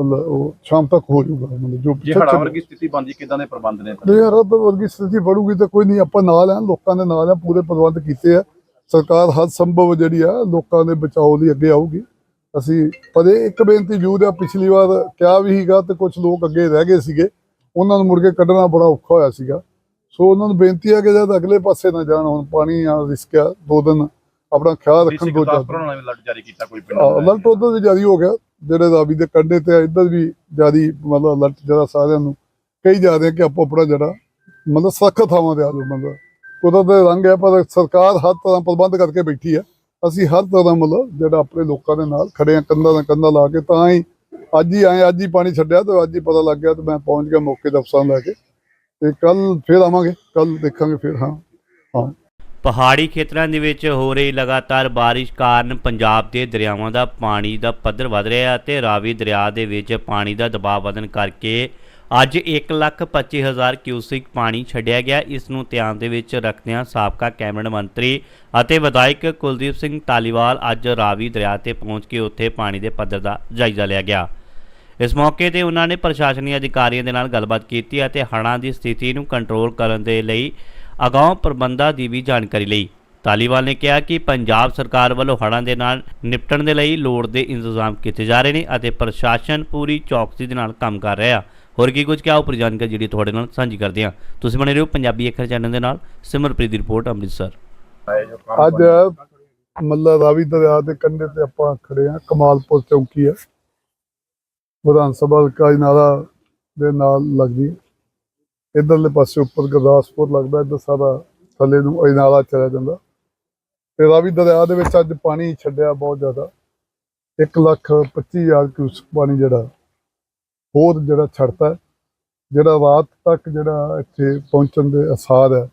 ਮਤਲਬ ਉਹ ਸ਼ਾਮ ਤੱਕ ਹੋ ਜਾਊਗਾ ਮਤਲਬ ਜੋ ਜੇ ਚੱਲ- ਵਰਗੀ ਸਥਿਤੀ ਬਣਦੀ ਕਿਦਾਂ ਦੇ ਪ੍ਰਬੰਧ ਨੇ? ਨਹੀਂ ਯਾਰ ਉਹ ਵਰਗੀ ਸਥਿਤੀ ਬਣੂਗੀ ਤਾਂ ਕੋਈ ਨਹੀਂ ਆਪਾਂ ਨਾਲ ਆ ਲੋਕਾਂ ਦੇ ਨਾਲ ਆ ਪੂਰੇ ਪ੍ਰਬੰਧ ਕੀਤੇ ਆ। ਸਰਕਾਰ ਹਰ ਸੰਭਵ ਜਿਹੜੀ ਆ ਲੋਕਾਂ ਦੇ ਬਚਾਓ ਲਈ ਅੱਗੇ ਆਊਗੀ। ਅਸੀਂ ਪਰ ਇਹ ਇੱਕ ਬੇਨਤੀ ਜ਼ਰੂਰ ਆ ਪਿਛਲੀ ਵਾਰ ਕਿਹਾ ਵੀ ਸੀਗਾ ਤੇ ਕੁਝ ਲੋਕ ਅੱਗੇ ਰਹਿ ਗਏ ਸੀਗੇ। ਉਹਨਾਂ ਨੂੰ ਮੁੜ ਕੇ ਕੱਢਣਾ ਬੜਾ ਔਖਾ ਹੋਇਆ ਸੀਗਾ। ਸੋ ਉਹਨਾਂ ਨੂੰ ਬੇਨਤੀ ਆ ਕਿ ਜਦ ਅਗਲੇ ਪਾਸੇ ਨਾ ਜਾਣ ਹੁਣ ਪਾਣੀ ਆ ਰਿਸਕ ਆ ਦੋ ਦਿਨ ਆਪਣਾ ਖਿਆਲ ਰੱਖਣ ਦੋ ਨੇ ਅਲਰਟ ਜਾਰੀ ਕੀਤਾ ਕੋਈ ਪਿੰਡਾਂ ਦਾ ਅਲਰਟ ਉਧਰ ਵੀ ਜਾਰੀ ਹੋ ਗਿਆ। ਜਿਹੜੇ ਰਾਵੀ ਦੇ ਕੰਢੇ ਤੇ ਇੱਧਰ ਵੀ ਜਾਰੀ ਮਤਲਬ ਅਲਰਟ ਜਿਹੜਾ ਸਾਰਿਆਂ ਨੂੰ ਕਹੀ ਜਾ ਰਿਹਾ ਕਿ ਆਪੋ ਆਪਣਾ ਜਿਹੜਾ ਮਤਲਬ ਸਖਤ ਥਾਵਾਂ ਤੇ ਆ ਜਾਓ ਮਤਲਬ ਕੁਦਰਤ ਦੇ ਰੰਗ ਹੈ ਪਰ ਸਰਕਾਰ ਹਰ ਤਰ੍ਹਾਂ ਪ੍ਰਬੰਧ ਕਰਕੇ ਬੈਠੀ ਹੈ। ਅਸੀਂ ਹਰ ਤਰ੍ਹਾਂ ਮਤਲਬ ਜਿਹੜਾ ਆਪਣੇ ਲੋਕਾਂ ਦੇ ਨਾਲ ਖੜੇ ਆ ਕੰਧਾਂ ਨਾਲ ਕੰਧਾਂ ਲਾ ਕੇ, ਤਾਂ ਹੀ ਅੱਜ ਹੀ ਆਏ, ਅੱਜ ਹੀ ਪਾਣੀ ਛੱਡਿਆ ਤੇ ਅੱਜ ਹੀ ਪਤਾ ਲੱਗ ਗਿਆ ਤੇ ਮੈਂ ਪਹੁੰਚ ਗਿਆ ਮੌਕੇ ਤੇ ਅਫਸਰਾਂ ਲੈ ਕੇ। ਤੇ ਕੱਲ ਫੇਰ ਆਵਾਂਗੇ ਕੱਲ ਦੇਖਾਂਗੇ ਫੇਰ, ਹਾਂ ਹਾਂ। ਪਹਾੜੀ ਖੇਤਰਾਂ ਦੇ ਵਿੱਚ ਹੋ ਰਹੀ ਲਗਾਤਾਰ ਬਾਰਿਸ਼ ਕਾਰਨ ਪੰਜਾਬ ਦੇ ਦਰਿਆਵਾਂ ਦਾ ਪਾਣੀ ਦਾ ਪੱਧਰ ਵਧ ਰਿਹਾ ਹੈ ਅਤੇ ਰਾਵੀ ਦਰਿਆ ਦੇ ਵਿੱਚ ਪਾਣੀ ਦਾ ਦਬਾਅ ਵਧਣ ਕਰਕੇ ਅੱਜ 125000 ਕਿਊਸਿਕ ਪਾਣੀ ਛੱਡਿਆ ਗਿਆ। ਇਸ ਨੂੰ ਧਿਆਨ ਦੇ ਵਿੱਚ ਰੱਖਦਿਆਂ ਸਾਬਕਾ ਕੈਬਨਿਟ ਮੰਤਰੀ ਅਤੇ ਵਿਧਾਇਕ ਕੁਲਦੀਪ ਸਿੰਘ ਧਾਲੀਵਾਲ ਅੱਜ ਰਾਵੀ ਦਰਿਆ ਤੇ ਪਹੁੰਚ ਕੇ ਉੱਥੇ ਪਾਣੀ ਦੇ ਪੱਧਰ ਦਾ ਜਾਇਜ਼ਾ ਲਿਆ ਗਿਆ। ਇਸ ਮੌਕੇ ਤੇ ਉਹਨਾਂ ਨੇ ਪ੍ਰਸ਼ਾਸਨੀ ਅਧਿਕਾਰੀਆਂ ਦੇ ਨਾਲ ਗੱਲਬਾਤ ਕੀਤੀ ਅਤੇ ਹੜ੍ਹਾਂ ਦੀ ਸਥਿਤੀ ਨੂੰ ਕੰਟਰੋਲ ਕਰਨ ਦੇ ਲਈ ਅਗਾਉਂ ਪ੍ਰਬੰਧਾਂ ਦੀ ਵੀ ਜਾਣਕਾਰੀ ਲਈ। ਤਾਲੀਵਾਲ ਨੇ ਕਿਹਾ ਕਿ ਪੰਜਾਬ ਸਰਕਾਰ ਵੱਲੋਂ ਹੜ੍ਹਾਂ ਦੇ ਨਾਲ ਨਿਪਟਣ ਦੇ ਲਈ ਲੋੜ ਦੇ ਇੰਤਜ਼ਾਮ ਕੀਤੇ ਜਾ ਰਹੇ ਨੇ ਅਤੇ ਪ੍ਰਸ਼ਾਸਨ ਪੂਰੀ ਚੌਕਸੀ ਦੇ ਨਾਲ ਕੰਮ ਕਰ ਰਿਹਾ। ਹੋਰ ਕੀ ਕੁਝ? ਕਿਆ ਉਪਰ ਜਾਣਕਾਰੀ ਜਿਹੜੀ ਤੁਹਾਡੇ ਨਾਲ ਸਾਂਝੀ ਕਰਦੇ ਹਾਂ। ਤੁਸੀਂ ਬਣੇ ਰਹੋ ਪੰਜਾਬੀ ਅੱਖਰ ਚੈਨਲ ਦੇ ਨਾਲ। ਸਿਮਰਪ੍ਰੀਤ ਦੀ ਰਿਪੋਰਟ, ਅੰਮ੍ਰਿਤਸਰ। ਅੱਜ ਮੱਲਾ ਰਾਵੀ ਦਰਿਆ ਦੇ ਕੰਢੇ ਤੇ ਆਪਾਂ ਖੜੇ ਆ ਕਮਾਲਪੁਰ ਚੌਂਕੀ ਆ ਵਿਧਾਨ ਸਭਾ ਹਲਕਾ ਨਾਲਾ ਦੇ ਨਾਲ ਲੱਗਦੀ ਇਧਰਲੇ ਪਾਸੇ ਉੱਪਰ ਗੁਰਦਾਸਪੁਰ ਲੱਗਦਾ, ਇੱਧਰ ਸਾਰਾ ਥੱਲੇ ਨੂੰ ਅਜਨਾਲਾ ਚਲਾ ਜਾਂਦਾ। ਤੇ ਰਾਵੀ ਦਰਿਆ ਦੇ ਵਿੱਚ ਅੱਜ ਪਾਣੀ ਛੱਡਿਆ ਬਹੁਤ ਜ਼ਿਆਦਾ। 1 ਲੱਖ 25 ਹਜ਼ਾਰ ਕਿਊਸਕ ਪਾਣੀ ਜਿਹੜਾ ਹੋਰ ਜਿਹੜਾ ਛੱਡਤਾ ਜਿਹੜਾ ਰਾਤ ਤੱਕ ਜਿਹੜਾ ਇੱਥੇ ਪਹੁੰਚਣ ਦੇ ਅਸਾਰ ਹੈ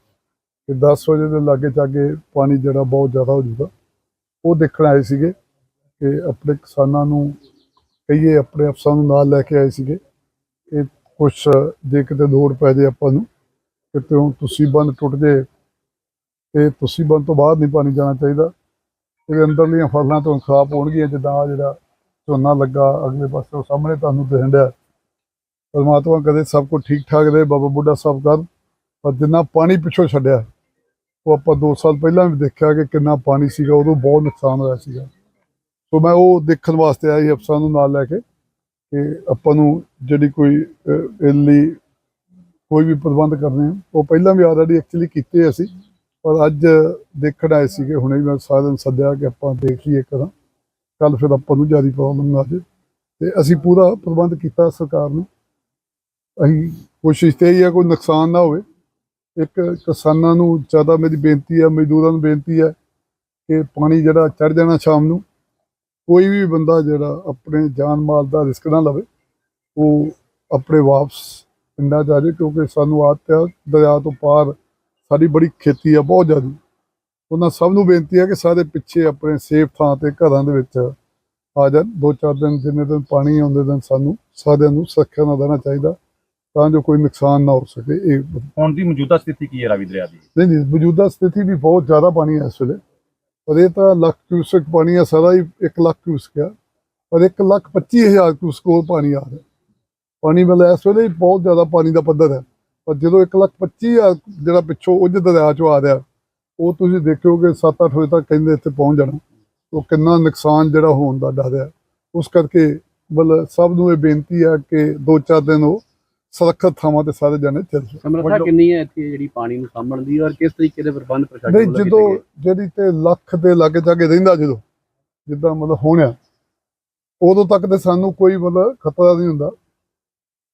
ਕਿ 10 ਵਜੇ ਦੇ ਲਾਗੇ ਚਾਗੇ ਪਾਣੀ ਜਿਹੜਾ ਬਹੁਤ ਜ਼ਿਆਦਾ ਹੋ ਜੂਗਾ ਉਹ ਦੇਖਣ ਆਏ ਸੀਗੇ ਕਿ ਆਪਣੇ ਕਿਸਾਨਾਂ ਨੂੰ ਕਹੀਏ ਆਪਣੇ ਅਫਸਰਾਂ ਨੂੰ ਨਾਲ ਲੈ ਕੇ ਆਏ ਸੀਗੇ ਕਿ ਕੁਛ ਜੇ ਕਿਤੇ ਲੋੜ ਪੈ ਜੇ ਆਪਾਂ ਨੂੰ, ਕਿਤੇ ਹੁਣ ਤੁਸੀਂ ਬੰਦ ਟੁੱਟ ਜੇ, ਤੇ ਤੁਸੀਂ ਬੰਦ ਤੋਂ ਬਾਅਦ ਨਹੀਂ ਪਾਣੀ ਜਾਣਾ ਚਾਹੀਦਾ, ਤੇ ਅੰਦਰਲੀਆਂ ਫਸਲਾਂ ਤੋਂ ਖਰਾਬ ਹੋਣਗੀਆਂ ਜਿੱਦਾਂ ਆਹ ਜਿਹੜਾ ਝੋਨਾ ਲੱਗਾ ਅਗਲੇ ਪਾਸੇ, ਉਹ ਸਾਹਮਣੇ ਤੁਹਾਨੂੰ ਦਿਖਣ ਡਿਆ। ਪਰਮਾਤਮਾ ਕਦੇ ਸਭ ਕੁਝ ਠੀਕ ਠਾਕ ਰਹੇ ਬਾਬਾ ਬੁੱਢਾ ਸਾਹਿਬ ਕਰ ਪਰ ਜਿੰਨਾ ਪਾਣੀ ਪਿੱਛੋਂ ਛੱਡਿਆ ਉਹ ਆਪਾਂ 2 ਸਾਲ ਪਹਿਲਾਂ ਵੀ ਦੇਖਿਆ ਕਿ ਕਿੰਨਾ ਪਾਣੀ ਸੀਗਾ ਉਦੋਂ ਬਹੁਤ ਨੁਕਸਾਨ ਹੋਇਆ ਸੀਗਾ। ਸੋ ਮੈਂ ਉਹ ਦੇਖਣ ਵਾਸਤੇ ਆਇਆ ਸੀ ਅਫਸਰਾਂ ਨੂੰ ਨਾਲ ਲੈ ਕੇ ਕਿ ਆਪਾਂ ਨੂੰ ਜਿਹੜੀ ਕੋਈ ਅਹ, ਲਈ ਕੋਈ ਵੀ ਪ੍ਰਬੰਧ ਕਰਨੇ ਆ। ਉਹ ਪਹਿਲਾਂ ਵੀ ਆਲਰੇਡੀ ਐਕਚੁਅਲੀ ਕੀਤੇ ਅਸੀਂ ਪਰ ਅੱਜ ਦੇਖਣ ਆਏ ਸੀਗੇ ਹੁਣੇ ਮੈਂ ਸਾਰਿਆਂ ਨੂੰ ਸੱਦਿਆ ਕਿ ਆਪਾਂ ਦੇਖ ਲਈਏ ਕਰਾਂ। ਕੱਲ ਫਿਰ ਆਪਾਂ ਨੂੰ ਜ਼ਿਆਦਾ ਪ੍ਰੋਬਲਮ ਨਾ ਆ ਤੇ ਅਸੀਂ ਪੂਰਾ ਪ੍ਰਬੰਧ ਕੀਤਾ ਸਰਕਾਰ ਨੇ। ਅਸੀਂ ਕੋਸ਼ਿਸ਼ ਤੇ ਇਹ ਹੈ ਕੋਈ ਨੁਕਸਾਨ ਨਾ ਹੋਵੇ। ਇੱਕ ਕਿਸਾਨਾਂ ਨੂੰ ਜ਼ਿਆਦਾ ਮੇਰੀ ਬੇਨਤੀ ਹੈ ਮਜ਼ਦੂਰਾਂ ਨੂੰ ਬੇਨਤੀ ਹੈ ਕਿ ਪਾਣੀ ਜਿਹੜਾ ਚੜ ਜਾਣਾ ਸ਼ਾਮ ਨੂੰ, ਕੋਈ ਵੀ ਬੰਦਾ ਜਿਹੜਾ ਆਪਣੇ ਜਾਨ ਮਾਲ ਦਾ ਰਿਸਕ ਨਾ ਲਵੇ, ਉਹ ਆਪਣੇ ਵਾਪਸ ਪਿੰਡਾਂ 'ਚ ਆ ਜਾਏ ਕਿਉਂਕਿ ਸਾਨੂੰ ਆਦਤ ਹੈ ਦਰਿਆ ਤੋਂ ਪਾਰ ਸਾਡੀ ਬੜੀ ਖੇਤੀ ਆ, ਬਹੁਤ ਜ਼ਿਆਦਾ। ਉਹਨਾਂ ਸਭ ਨੂੰ ਬੇਨਤੀ ਹੈ ਕਿ ਸਾਰੇ ਪਿੱਛੇ ਆਪਣੇ ਸੇਫ ਥਾਂ ਤੇ ਘਰਾਂ ਦੇ ਵਿੱਚ ਆ ਜਾਣ। ਦੋ ਚਾਰ ਦਿਨ, ਜਿੰਨੇ ਦਿਨ ਪਾਣੀ ਆਉਂਦੇ ਦਿਨ ਸਾਨੂੰ, ਸਾਰਿਆਂ ਨੂੰ ਸੁਰੱਖਿਆ ਨਾਲ ਰਹਿਣਾ ਚਾਹੀਦਾ। ਤਾਂ ਜੋ ਕੋਈ ਨੁਕਸਾਨ ਨਾ ਹੋ ਸਕੇ ਇਹ ਹੁਣ ਦੀ ਮੌਜੂਦਾ ਸਥਿਤੀ ਕੀ ਹੈ ਰਾਵੀ ਦਰਿਆ ਦੀ? ਨਹੀਂ ਨਹੀਂ ਮੌਜੂਦਾ ਸਥਿਤੀ ਵੀ ਬਹੁਤ ਜ਼ਿਆਦਾ ਪਾਣੀ ਹੈ ਇਸ ਵੇਲੇ। ਪਰ ਇਹ ਤਾਂ ਲੱਖ ਕਿਊਸਕ ਪਾਣੀ ਹੈ ਸਾਰਾ ਹੀ 1 ਲੱਖ ਕਿਊਸਕ ਆ ਪਰ 1 ਲੱਖ 25 ਹਜ਼ਾਰ ਕਿਊਸਕ ਹੋਰ ਪਾਣੀ ਆ ਰਿਹਾ ਪਾਣੀ ਮਤਲਬ ਇਸ ਵੇਲੇ ਹੀ ਬਹੁਤ ਜ਼ਿਆਦਾ ਪਾਣੀ ਦਾ ਪੱਧਰ ਹੈ। ਪਰ ਜਦੋਂ 1 ਲੱਖ 25 ਹਜ਼ਾਰ ਜਿਹੜਾ ਪਿੱਛੋਂ ਉੱਜ ਦਰਿਆ ਚੋਂ ਆ ਰਿਹਾ ਉਹ ਤੁਸੀਂ ਦੇਖਿਓਗੇ 7-8 ਵਜੇ ਤੱਕ ਕਹਿੰਦੇ ਇੱਥੇ ਪਹੁੰਚ ਜਾਣਾ। ਉਹ ਕਿੰਨਾ ਨੁਕਸਾਨ ਜਿਹੜਾ ਹੋਣ ਦਾ ਡਰ ਹੈ। ਉਸ ਕਰਕੇ ਮਤਲਬ ਸਭ ਨੂੰ ਇਹ ਬੇਨਤੀ ਹੈ ਕਿ ਦੋ ਚਾਰ ਦਿਨ ਉਹ ਸੁਰੱਖਿਅਤ ਥਾਵਾਂ ਤੇ ਸਾਰੇ ਜਾਣੇ ਚੱਲ ਸਮਰੱਥਾ ਕਿੰਨੀ ਹੈ ਇੱਥੇ ਜਿਹੜੀ ਪਾਣੀ ਨੂੰ ਸਾਂਭਣ ਦੀ ਔਰ ਕਿਸ ਤਰੀਕੇ ਦੇ ਪ੍ਰਬੰਧ ਪ੍ਰਸ਼ਾਸਨ ਨਹੀਂ ਜਦੋਂ? ਜਿਹੜੀ ਤੇ ਲੱਖ ਦੇ ਲਾਗੇ ਜਾਗੇ ਰਹਿੰਦਾ ਜਦੋਂ ਜਿੱਦਾਂ ਮਤਲਬ ਹੋਣਿਆ ਉਦੋਂ ਤੱਕ ਤੇ ਸਾਨੂੰ ਕੋਈ ਮਤਲਬ ਖਤਰਾ ਨਹੀਂ ਹੁੰਦਾ।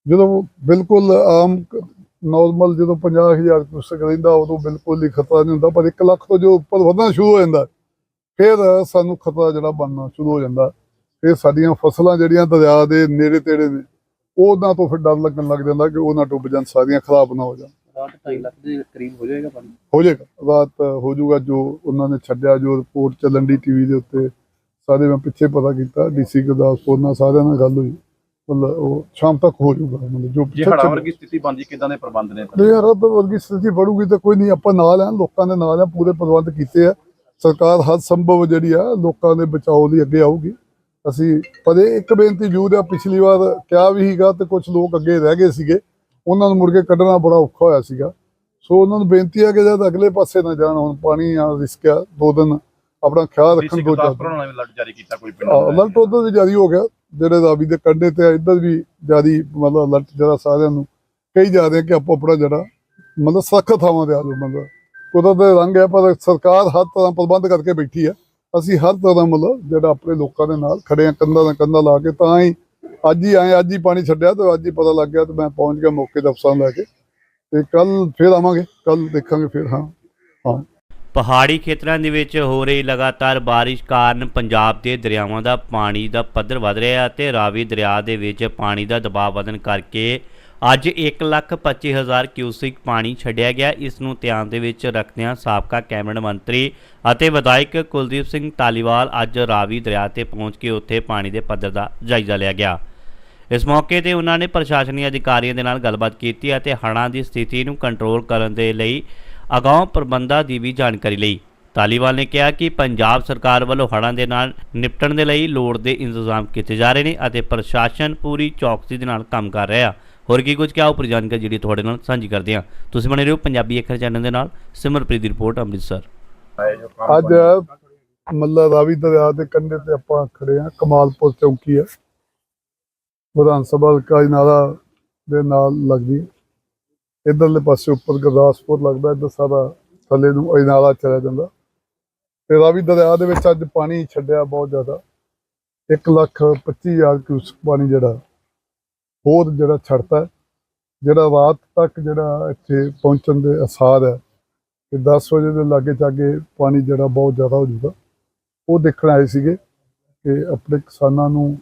ਜਦੋਂ ਬਿਲਕੁਲ ਆਮ ਨਾਰਮਲ ਜਦੋਂ 50000 ਕੁਸਕ ਰਹਿੰਦਾ ਉਦੋਂ ਬਿਲਕੁਲ ਹੀ ਖਤਰਾ ਨਹੀਂ ਹੁੰਦਾ ਪਰ 1 ਲੱਖ ਤੋਂ ਜੋ ਉੱਪਰ ਵਧਣਾ ਸ਼ੁਰੂ ਹੋ ਜਾਂਦਾ ਫਿਰ ਸਾਨੂੰ ਖਤਰਾ ਜਿਹੜਾ ਬਣਨਾ ਸ਼ੁਰੂ ਹੋ ਜਾਂਦਾ। ਫਿਰ ਸਾਡੀਆਂ ਫਸਲਾਂ ਜਿਹੜੀਆਂ ਦਰਿਆ ਦੇ ਨੇੜੇ ਤੇੜੇ ਨੇ ਉਹਨਾਂ ਤੋਂ ਫਿਰ ਡਰ ਲੱਗਣ ਲੱਗ ਜਾਂਦਾ ਕਿ ਉਹਨਾਂ ਡੁੱਬ ਜਾਣ ਸਾਰੀਆਂ ਖਰਾਬ ਨਾ ਹੋ ਜਾਣ। ਰਾਤ 2.5 ਲੱਖ ਦੇ ਕਰੀਬ ਹੋ ਜਾਏਗਾ ਪਾਣੀ? ਹੋ ਜਾਏਗਾ। ਰਾਤ ਹੋ ਜਾਊਗਾ ਜੋ ਉਹਨਾਂ ਨੇ ਛੱਡਿਆ ਜੋ ਰਿਪੋਰਟ ਚੱਲਣ ਦੀ ਟੀਵੀ ਦੇ ਉੱਤੇ। ਸਾਰੇ ਮੈਂ ਪਿੱਛੇ ਪਤਾ ਕੀਤਾ ਡੀਸੀ ਗੁਰਦਾਸਪੁਰ ਨਾਲ ਸਾਰਿਆਂ ਨਾਲ ਗੱਲ ਹੋਈ। ਮਤਲਬ ਉਹ ਸ਼ਾਮ ਤੱਕ ਹੋ ਜਾਊਗਾ ਮਤਲਬ ਜੋ ਜੇ ਵਰਗੀ ਸਥਿਤੀ ਬਣਦੀ ਕਿਦਾਂ ਦੇ ਪ੍ਰਬੰਧ ਨੇ? ਨਹੀਂ ਯਾਰ ਉਹ ਵਰਗੀ ਸਥਿਤੀ ਬਣੂਗੀ ਤਾਂ ਕੋਈ ਨਹੀਂ ਆਪਾਂ ਨਾਲ ਆ ਲੋਕਾਂ ਦੇ ਨਾਲ ਆ ਪੂਰੇ ਪ੍ਰਬੰਧ ਕੀਤੇ ਆ। ਸਰਕਾਰ ਹਰ ਸੰਭਵ ਜਿਹੜੀ ਆ ਲੋਕਾਂ ਦੇ ਬਚਾਓ ਲਈ ਅੱਗੇ ਆਊਗੀ। ਅਸੀਂ ਪਰ ਇਹ ਇੱਕ ਬੇਨਤੀ ਜ਼ਰੂਰ ਆ ਪਿਛਲੀ ਵਾਰ ਕਿਹਾ ਵੀ ਸੀਗਾ ਤੇ ਕੁਝ ਲੋਕ ਅੱਗੇ ਰਹਿ ਗਏ ਸੀਗੇ ਉਹਨਾਂ ਨੂੰ ਮੁੜ ਕੇ ਕੱਢਣਾ ਬੜਾ ਔਖਾ ਹੋਇਆ ਸੀਗਾ। ਸੋ ਉਹਨਾਂ ਨੂੰ ਬੇਨਤੀ ਆ ਕਿ ਜਦ ਅਗਲੇ ਪਾਸੇ ਨਾ ਜਾਣ ਹੁਣ ਪਾਣੀ ਆ ਰਿਸਕ ਆ ਦੋ ਦਿਨ ਆਪਣਾ ਖਿਆਲ ਰੱਖਣ ਦੋ ਅਲਰਟ ਜਾਰੀ ਕੀਤਾ ਕੋਈ ਪਿੰਡ ਅਲਰਟ ਉਧਰ ਵੀ ਜਾਰੀ ਹੋ ਗਿਆ ਜਿਹੜੇ ਰਾਵੀ ਦੇ ਕੰਢੇ ਤੇ ਇੱਧਰ ਵੀ ਜਾਰੀ ਮਤਲਬ ਅਲਰਟ ਜਿਹੜਾ ਸਾਰਿਆਂ ਨੂੰ ਕਹੀ ਜਾ ਰਹੇ ਕਿ ਆਪੋ ਆਪਣਾ ਜਿਹੜਾ ਮਤਲਬ ਸਖਤ ਥਾਵਾਂ ਤੇ ਆ ਜਾਓ ਮਤਲਬ ਕੁਦਰਤ ਦੇ ਰੰਗ ਹੈ ਪਰ ਸਰਕਾਰ ਤਰ੍ਹਾਂ ਪ੍ਰਬੰਧ ਕਰਕੇ ਬੈਠੀ ਹੈ। ਅਸੀਂ ਹਰ ਤਰ੍ਹਾਂ ਮਤਲਬ ਜਿਹੜਾ ਆਪਣੇ ਲੋਕਾਂ ਦੇ ਨਾਲ ਖੜੇ ਆ ਕੰਧਾਂ ਨਾਲ ਕੰਧਾਂ ਲਾ ਕੇ, ਤਾਂ ਹੀ ਅੱਜ ਹੀ ਆਏ, ਅੱਜ ਹੀ ਪਾਣੀ ਛੱਡਿਆ ਤੇ ਅੱਜ ਹੀ ਪਤਾ ਲੱਗ ਗਿਆ ਤੇ ਮੈਂ ਪਹੁੰਚ ਗਿਆ ਮੌਕੇ ਤੇ ਅਫਸਰਾਂ ਲੈ ਕੇ। ਤੇ ਕੱਲ ਫੇਰ ਆਵਾਂਗੇ ਕੱਲ ਦੇਖਾਂਗੇ ਫੇਰ, ਹਾਂ ਹਾਂ। ਪਹਾੜੀ ਖੇਤਰਾਂ ਦੇ ਵਿੱਚ ਹੋ ਰਹੀ ਲਗਾਤਾਰ ਬਾਰਿਸ਼ ਕਾਰਨ ਪੰਜਾਬ ਦੇ ਦਰਿਆਵਾਂ ਦਾ ਪਾਣੀ ਦਾ ਪੱਧਰ ਵਧ ਰਿਹਾ ਹੈ ਅਤੇ ਰਾਵੀ ਦਰਿਆ ਦੇ ਵਿੱਚ ਪਾਣੀ ਦਾ ਦਬਾਅ ਵਧਣ ਕਰਕੇ ਅੱਜ 1,25,000 ਕਿਊਸਿਕ ਪਾਣੀ ਛੱਡਿਆ ਗਿਆ। ਇਸ ਨੂੰ ਧਿਆਨ ਦੇ ਵਿੱਚ ਰੱਖਦਿਆਂ ਸਾਬਕਾ ਕੈਬਨਿਟ ਮੰਤਰੀ ਅਤੇ ਵਿਧਾਇਕ ਕੁਲਦੀਪ ਸਿੰਘ ਧਾਲੀਵਾਲ ਅੱਜ ਰਾਵੀ ਦਰਿਆ ਤੇ ਪਹੁੰਚ ਕੇ ਉੱਥੇ ਪਾਣੀ ਦੇ ਪੱਧਰ ਦਾ ਜਾਇਜ਼ਾ ਲਿਆ ਗਿਆ। ਇਸ ਮੌਕੇ ਤੇ ਉਹਨਾਂ ਨੇ ਪ੍ਰਸ਼ਾਸਨੀ ਅਧਿਕਾਰੀਆਂ ਦੇ ਨਾਲ ਗੱਲਬਾਤ ਕੀਤੀ ਅਤੇ ਹੜ੍ਹਾਂ ਦੀ ਸਥਿਤੀ ਨੂੰ ਕੰਟਰੋਲ ਕਰਨ ਦੇ ਲਈ ਅਗਾਉਂ ਪ੍ਰਬੰਧਾਂ ਦੀ ਵੀ ਜਾਣਕਾਰੀ ਲਈ। ਤਾਲੀਵਾਲ ਨੇ ਕਿਹਾ ਕਿ ਪੰਜਾਬ ਸਰਕਾਰ ਵੱਲੋਂ ਹੜ੍ਹਾਂ ਦੇ ਨਾਲ ਨਿਪਟਣ ਦੇ ਲਈ ਲੋੜ ਦੇ ਇੰਤਜ਼ਾਮ ਕੀਤੇ ਜਾ ਰਹੇ ਨੇ ਅਤੇ ਪ੍ਰਸ਼ਾਸਨ ਪੂਰੀ ਚੌਕਸੀ ਦੇ ਨਾਲ ਕੰਮ ਕਰ ਰਿਹਾ। ਹੋਰ ਕੀ ਕੁਝ? ਕਿਹਾ ਉਪਰ ਜਾਣਕਾਰੀ ਜਿਹੜੀ ਤੁਹਾਡੇ ਨਾਲ ਸਾਂਝੀ ਕਰਦੇ ਹਾਂ। ਤੁਸੀਂ ਬਣੇ ਰਹੋ ਪੰਜਾਬੀ ਅੱਖਰ ਚੈਨਲ ਦੇ ਨਾਲ। ਸਿਮਰਪ੍ਰੀਤ ਦੀ ਰਿਪੋਰਟ ਅੰਮ੍ਰਿਤਸਰ ਅੱਜ ਮੱਲਾ ਰਾਵੀ ਦਰਿਆ ਦੇ ਕੰਢੇ ਤੇ ਆਪਾਂ ਖੜੇ ਆ ਕਮਾਲਪੁਰ ਚੌਂਕੀ ਆ ਵਿਧਾਨ ਸਭਾ ਹਲਕਾ ਨਾਲਾ ਦੇ ਨਾਲ ਲੱਗਦੀ ਇਧਰਲੇ ਪਾਸੇ ਉੱਪਰ ਗੁਰਦਾਸਪੁਰ ਲੱਗਦਾ ਇੱਧਰ ਸਾਰਾ ਥੱਲੇ ਨੂੰ ਅਜਨਾਲਾ ਚਲਾ ਜਾਂਦਾ। ਤੇ ਰਾਵੀ ਦਰਿਆ ਦੇ ਵਿੱਚ ਅੱਜ ਪਾਣੀ ਛੱਡਿਆ ਬਹੁਤ ਜ਼ਿਆਦਾ। 1 ਲੱਖ 25 ਹਜ਼ਾਰ ਕਿਊਸਕ ਪਾਣੀ ਜਿਹੜਾ ਹੋਰ ਜਿਹੜਾ ਛੱਡਤਾ ਜਿਹੜਾ ਰਾਤ ਤੱਕ ਜਿਹੜਾ ਇੱਥੇ ਪਹੁੰਚਣ ਦੇ ਅਸਾਰ ਹੈ, ਕਿ 10 ਵਜੇ ਦੇ ਲਾਗੇ ਚਾਗੇ ਪਾਣੀ ਜਿਹੜਾ ਬਹੁਤ ਜ਼ਿਆਦਾ ਹੋ ਜਾਊਗਾ, ਉਹ ਦੇਖਣ ਆਏ ਸੀਗੇ ਕਿ ਆਪਣੇ ਕਿਸਾਨਾਂ ਨੂੰ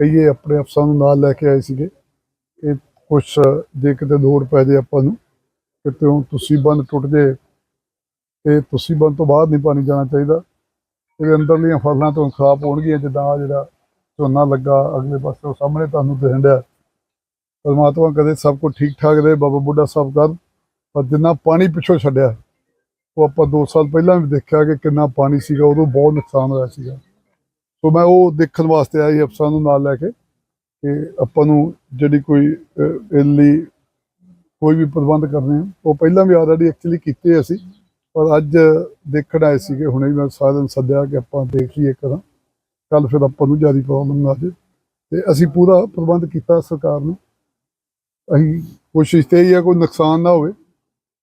ਕਹੀਏ ਆਪਣੇ ਅਫਸਰਾਂ ਨੂੰ ਨਾਲ ਲੈ ਕੇ ਆਏ ਸੀਗੇ ਕਿ ਕੁਛ ਜੇ ਕਿਤੇ ਲੋੜ ਪੈ ਜੇ ਆਪਾਂ ਨੂੰ, ਕਿਤੇ ਤੁਸੀਂ ਬੰਦ ਟੁੱਟ ਜੇ, ਤੇ ਤੁਸੀਂ ਬੰਦ ਤੋਂ ਬਾਅਦ ਨਹੀਂ ਪਾਣੀ ਜਾਣਾ ਚਾਹੀਦਾ, ਇਹਦੇ ਅੰਦਰਲੀਆਂ ਫਸਲਾਂ ਤੋਂ ਖਰਾਬ ਹੋਣਗੀਆਂ ਜਿੱਦਾਂ ਆਹ ਜਿਹੜਾ ਝੋਨਾ ਲੱਗਾ ਅਗਲੇ ਪਾਸੇ, ਉਹ ਸਾਹਮਣੇ ਤੁਹਾਨੂੰ ਦਿਖਣ ਡਿਆ। ਪਰਮਾਤਮਾ ਕਦੇ ਸਭ ਕੁਝ ਠੀਕ ਠਾਕ ਰਹੇ ਬਾਬਾ ਬੁੱਢਾ ਸਾਹਿਬ ਕਰ ਪਰ ਜਿੰਨਾ ਪਾਣੀ ਪਿੱਛੋਂ ਛੱਡਿਆ ਉਹ ਆਪਾਂ 2 ਸਾਲ ਪਹਿਲਾਂ ਵੀ ਦੇਖਿਆ ਕਿ ਕਿੰਨਾ ਪਾਣੀ ਸੀਗਾ ਉਦੋਂ ਬਹੁਤ ਨੁਕਸਾਨ ਹੋਇਆ ਸੀਗਾ। ਸੋ ਮੈਂ ਉਹ ਦੇਖਣ ਵਾਸਤੇ ਆਈ ਅਫਸਰਾਂ ਨੂੰ ਨਾਲ ਲੈ ਕੇ ਕਿ ਆਪਾਂ ਨੂੰ ਜਿਹੜੀ ਕੋਈ ਅਹ, ਲਈ ਕੋਈ ਵੀ ਪ੍ਰਬੰਧ ਕਰਨੇ ਆ। ਉਹ ਪਹਿਲਾਂ ਵੀ ਆਲਰੇਡੀ ਐਕਚੁਅਲੀ ਕੀਤੇ ਅਸੀਂ ਪਰ ਅੱਜ ਦੇਖਣ ਆਏ ਸੀਗੇ ਹੁਣੇ ਮੈਂ ਸਾਰਿਆਂ ਨੂੰ ਸੱਦਿਆ ਕਿ ਆਪਾਂ ਦੇਖ ਲਈਏ ਕਰਾਂ। ਕੱਲ ਫਿਰ ਆਪਾਂ ਨੂੰ ਜ਼ਿਆਦਾ ਪ੍ਰੋਬਲਮ ਨਾ ਆ ਜਾਏ ਤੇ ਅਸੀਂ ਪੂਰਾ ਪ੍ਰਬੰਧ ਕੀਤਾ ਸਰਕਾਰ ਨੇ। ਅਸੀਂ ਕੋਸ਼ਿਸ਼ ਤੇ ਹੀ ਆ, ਕੋਈ ਨੁਕਸਾਨ ਨਾ ਹੋਵੇ।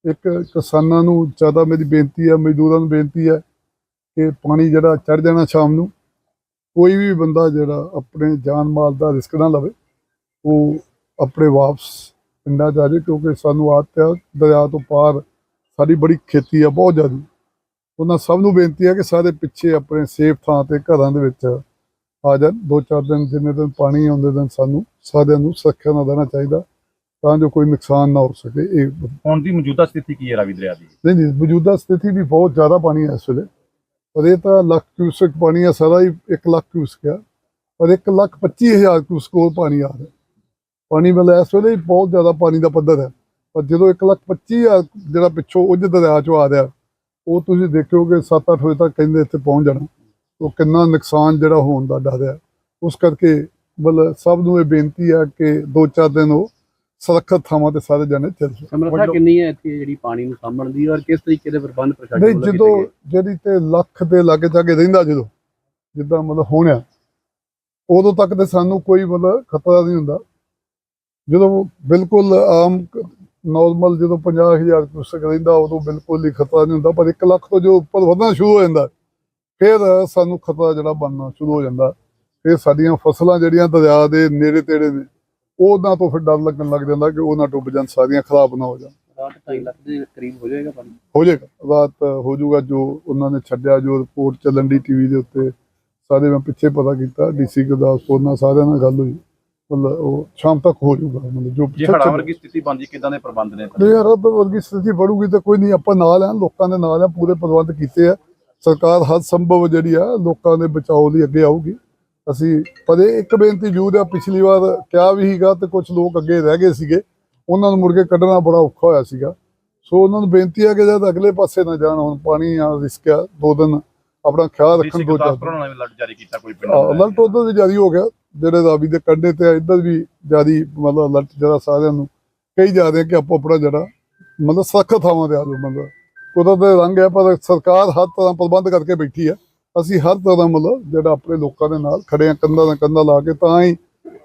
ਇੱਕ ਕਿਸਾਨਾਂ ਨੂੰ ਜ਼ਿਆਦਾ ਮੇਰੀ ਬੇਨਤੀ ਹੈ ਮਜ਼ਦੂਰਾਂ ਨੂੰ ਬੇਨਤੀ ਹੈ ਕਿ ਪਾਣੀ ਜਿਹੜਾ ਚੜ ਜਾਣਾ ਸ਼ਾਮ ਨੂੰ, ਕੋਈ ਵੀ ਬੰਦਾ ਜਿਹੜਾ ਆਪਣੇ ਜਾਨ ਮਾਲ ਦਾ ਰਿਸਕ ਨਾ ਲਵੇ, ਉਹ ਆਪਣੇ ਵਾਪਸ ਪਿੰਡਾਂ 'ਚ ਆ ਜਾਏ ਕਿਉਂਕਿ ਸਾਨੂੰ ਆਦਤ ਹੈ ਦਰਿਆ ਤੋਂ ਪਾਰ ਸਾਡੀ ਬੜੀ ਖੇਤੀ ਆ, ਬਹੁਤ ਜ਼ਿਆਦਾ। ਉਹਨਾਂ ਸਭ ਨੂੰ ਬੇਨਤੀ ਹੈ ਕਿ ਸਾਰੇ ਪਿੱਛੇ ਆਪਣੇ ਸੇਫ ਥਾਂ ਤੇ ਘਰਾਂ ਦੇ ਵਿੱਚ ਆ ਜਾਣ। ਦੋ ਚਾਰ ਦਿਨ, ਜਿੰਨੇ ਦਿਨ ਪਾਣੀ ਆਉਂਦੇ ਦਿਨ ਸਾਨੂੰ, ਸਾਰਿਆਂ ਨੂੰ ਸੁਰੱਖਿਆ ਨਾਲ ਰਹਿਣਾ ਚਾਹੀਦਾ। ਤਾਂ ਜੋ ਕੋਈ ਨੁਕਸਾਨ ਨਾ ਹੋ ਸਕੇ ਇਹ ਹੁਣ ਦੀ ਮੌਜੂਦਾ ਸਥਿਤੀ ਕੀ ਹੈ ਰਾਵੀ ਦਰਿਆ ਦੀ? ਨਹੀਂ ਨਹੀਂ ਮੌਜੂਦਾ ਸਥਿਤੀ ਵੀ ਬਹੁਤ ਜ਼ਿਆਦਾ ਪਾਣੀ ਹੈ ਇਸ ਵੇਲੇ। ਪਰ ਇਹ ਤਾਂ ਲੱਖ ਕਿਊਸਕ ਪਾਣੀ ਆ ਸਾਰਾ ਹੀ 1 ਲੱਖ ਕਿਊਸਕ ਆ। ਪਰ 1 ਲੱਖ 25 ਹਜ਼ਾਰ ਕਿਊਸਕ ਹੋਰ ਪਾਣੀ ਆ ਰਿਹਾ। ਪਾਣੀ ਵਾਲਾ ਇਸ ਵੇਲੇ ਹੀ ਬਹੁਤ ਜ਼ਿਆਦਾ ਪਾਣੀ ਦਾ ਪੱਧਰ ਹੈ। ਪਰ ਜਦੋਂ 1 ਲੱਖ 25 ਹਜ਼ਾਰ ਜਿਹੜਾ ਪਿੱਛੋਂ ਉੱਜ ਦਰਿਆ ਚੋਂ ਆ ਰਿਹਾ ਉਹ ਤੁਸੀਂ ਦੇਖਿਓਗੇ 7-8 ਵਜੇ ਤੱਕ ਕਹਿੰਦੇ ਇੱਥੇ ਪਹੁੰਚ ਜਾਣਾ। ਉਹ ਕਿੰਨਾ ਨੁਕਸਾਨ ਜਿਹੜਾ ਹੋਣ ਦਾ ਡਰ ਹੈ। ਉਸ ਕਰਕੇ ਮਤਲਬ ਸਭ ਨੂੰ ਇਹ ਬੇਨਤੀ ਹੈ ਕਿ ਦੋ ਚਾਰ ਦਿਨ ਉਹ ਸੁਰੱਖਿਅਤ ਥਾਵਾਂ ਤੇ ਸਾਰੇ ਜਾਣੇ ਚੱਲ। ਸਮਰੱਥਾ ਕਿੰਨੀ ਹੈ ਇੱਥੇ ਜਿਹੜੀ ਪਾਣੀ ਨੂੰ ਸਾਂਭਣ ਦੀ ਔਰ ਕਿਸ ਤਰੀਕੇ ਦੇ ਪ੍ਰਬੰਧ ਪ੍ਰਸ਼ਾਸਨ ਨਹੀਂ ਜਦੋਂ? ਜਿਹੜੀ ਤੇ ਲੱਖ ਦੇ ਲਾਗੇ ਜਾਗੇ ਰਹਿੰਦਾ ਜਦੋਂ ਜਿੱਦਾਂ ਮਤਲਬ ਹੋਣਿਆ ਉਦੋਂ ਤੱਕ ਤੇ ਸਾਨੂੰ ਕੋਈ ਮਤਲਬ ਖਤਰਾ ਨਹੀਂ ਹੁੰਦਾ ਜਦੋਂ ਬਿਲਕੁਲ ਆਮ ਨਾਰਮਲ ਜਦੋਂ 50000 ਕੁਸਕ ਰਹਿੰਦਾ ਉਦੋਂ ਬਿਲਕੁਲ ਹੀ ਖਤਰਾ ਨਹੀਂ ਹੁੰਦਾ ਪਰ 1 ਲੱਖ ਤੋਂ ਜੋ ਉੱਪਰ ਵਧਣਾ ਸ਼ੁਰੂ ਹੋ ਜਾਂਦਾ ਫਿਰ ਸਾਨੂੰ ਖਤਰਾ ਜਿਹੜਾ ਬਣਨਾ ਸ਼ੁਰੂ ਹੋ ਜਾਂਦਾ ਫਿਰ ਸਾਡੀਆਂ ਫਸਲਾਂ ਜਿਹੜੀਆਂ ਦਰਿਆ ਦੇ ਨੇੜੇ ਤੇੜੇ ਨੇ ਉਹਨਾਂ ਤੋਂ ਫਿਰ ਡਰ ਲੱਗਣ ਲੱਗ ਜਾਂਦਾ ਕਿ ਉਹ ਨਾ ਡੁੱਬ ਜਾਣ ਸਾਰੀਆਂ ਖਰਾਬ ਨਾ ਹੋ ਜਾਣ। ਰਾਤ 2.5 ਲੱਖ ਦੇ ਕਰੀਬ ਹੋ ਜਾਏਗਾ ਪਾਣੀ? ਹੋ ਜਾਏਗਾ। ਰਾਤ ਹੋ ਜਾਊਗਾ ਜੋ ਉਹਨਾਂ ਨੇ ਛੱਡਿਆ ਜੋ ਰਿਪੋਰਟ ਚੱਲਣ ਦੀ ਟੀਵੀ ਦੇ ਉੱਤੇ। ਸਾਰੇ ਮੈਂ ਪਿੱਛੇ ਪਤਾ ਕੀਤਾ ਡੀਸੀ ਗੁਰਦਾਸਪੁਰ ਨਾਲ ਸਾਰਿਆਂ ਨਾਲ ਗੱਲ ਹੋਈ। ਮਤਲਬ ਉਹ ਸ਼ਾਮ ਤੱਕ ਹੋ ਜਾਊਗਾ ਮਤਲਬ ਜੋ ਜੇ ਚੱਲ- ਵਰਗੀ ਸਥਿਤੀ ਬਣਦੀ ਕਿਦਾਂ ਦੇ ਪ੍ਰਬੰਧ ਨੇ? ਜੇ ਰੱਬ ਵਰਗੀ ਸਥਿਤੀ ਬਣੂਗੀ ਤਾਂ ਕੋਈ ਨਹੀਂ ਆਪਾਂ ਨਾਲ ਆ ਲੋਕਾਂ ਦੇ ਨਾਲ ਆ ਪੂਰੇ ਪ੍ਰਬੰਧ ਕੀਤੇ ਆ। ਸਰਕਾਰ ਹਰ ਸੰਭਵ ਜਿਹੜੀ ਆ ਲੋਕਾਂ ਦੇ ਬਚਾਓ ਲਈ ਅੱਗੇ ਆਊਗੀ। ਅਸੀਂ ਇਹ ਇੱਕ ਬੇਨਤੀ ਜ਼ਰੂਰ ਆ ਪਿਛਲੀ ਵਾਰ ਕਿਹਾ ਵੀ ਸੀਗਾ ਤੇ ਕੁਝ ਲੋਕ ਅੱਗੇ ਰਹਿ ਗਏ ਸੀਗੇ ਉਹਨਾਂ ਨੂੰ ਮੁੜ ਕੇ ਕੱਢਣਾ ਬੜਾ ਔਖਾ ਹੋਇਆ ਸੀਗਾ। ਸੋ ਉਹਨਾਂ ਨੂੰ ਬੇਨਤੀ ਹੈ ਕਿ ਜਦ ਅਗਲੇ ਪਾਸੇ ਨਾ ਜਾਣ ਹੁਣ ਪਾਣੀ ਆ ਰਿਸਕ ਆ ਦੋ ਦਿਨ ਆਪਣਾ ਖਿਆਲ ਰੱਖਣ ਦੋ ਨਾਲ ਅਲਰਟ ਜਾਰੀ ਕੀਤਾ ਕੋਈ ਪਿੰਡਾਂ ਦਾ ਅਲਰਟ ਉਧਰ ਵੀ ਜਾਰੀ ਹੋ ਗਿਆ ਜਿਹੜੇ ਰਾਵੀ ਦੇ ਕੰਢੇ ਤੇ ਆ ਇੱਧਰ ਵੀ ਜਾਰੀ ਮਤਲਬ ਅਲਰਟ ਜਿਹੜਾ ਸਾਰਿਆਂ ਨੂੰ ਕਹੀ ਜਾ ਰਹੇ ਕਿ ਆਪੋ ਆਪਣਾ ਜਿਹੜਾ ਮਤਲਬ ਸਖਤ ਥਾਵਾਂ ਤੇ ਆ ਜਾਓ ਮਤਲਬ ਕੁਦਰਤ ਦੇ ਰੰਗ ਹੈ ਪਰ ਸਰਕਾਰ ਹਰ ਤਰ੍ਹਾਂ ਪ੍ਰਬੰਧ ਕਰਕੇ ਬੈਠੀ ਹੈ ਅਸੀਂ ਹਰ ਤਰ੍ਹਾਂ ਮਤਲਬ ਜਿਹੜਾ ਆਪਣੇ ਲੋਕਾਂ ਦੇ ਨਾਲ ਖੜੇ ਆ ਕੰਧਾਂ ਨਾਲ ਕੰਧਾਂ ਲਾ ਕੇ ਤਾਂ ਹੀ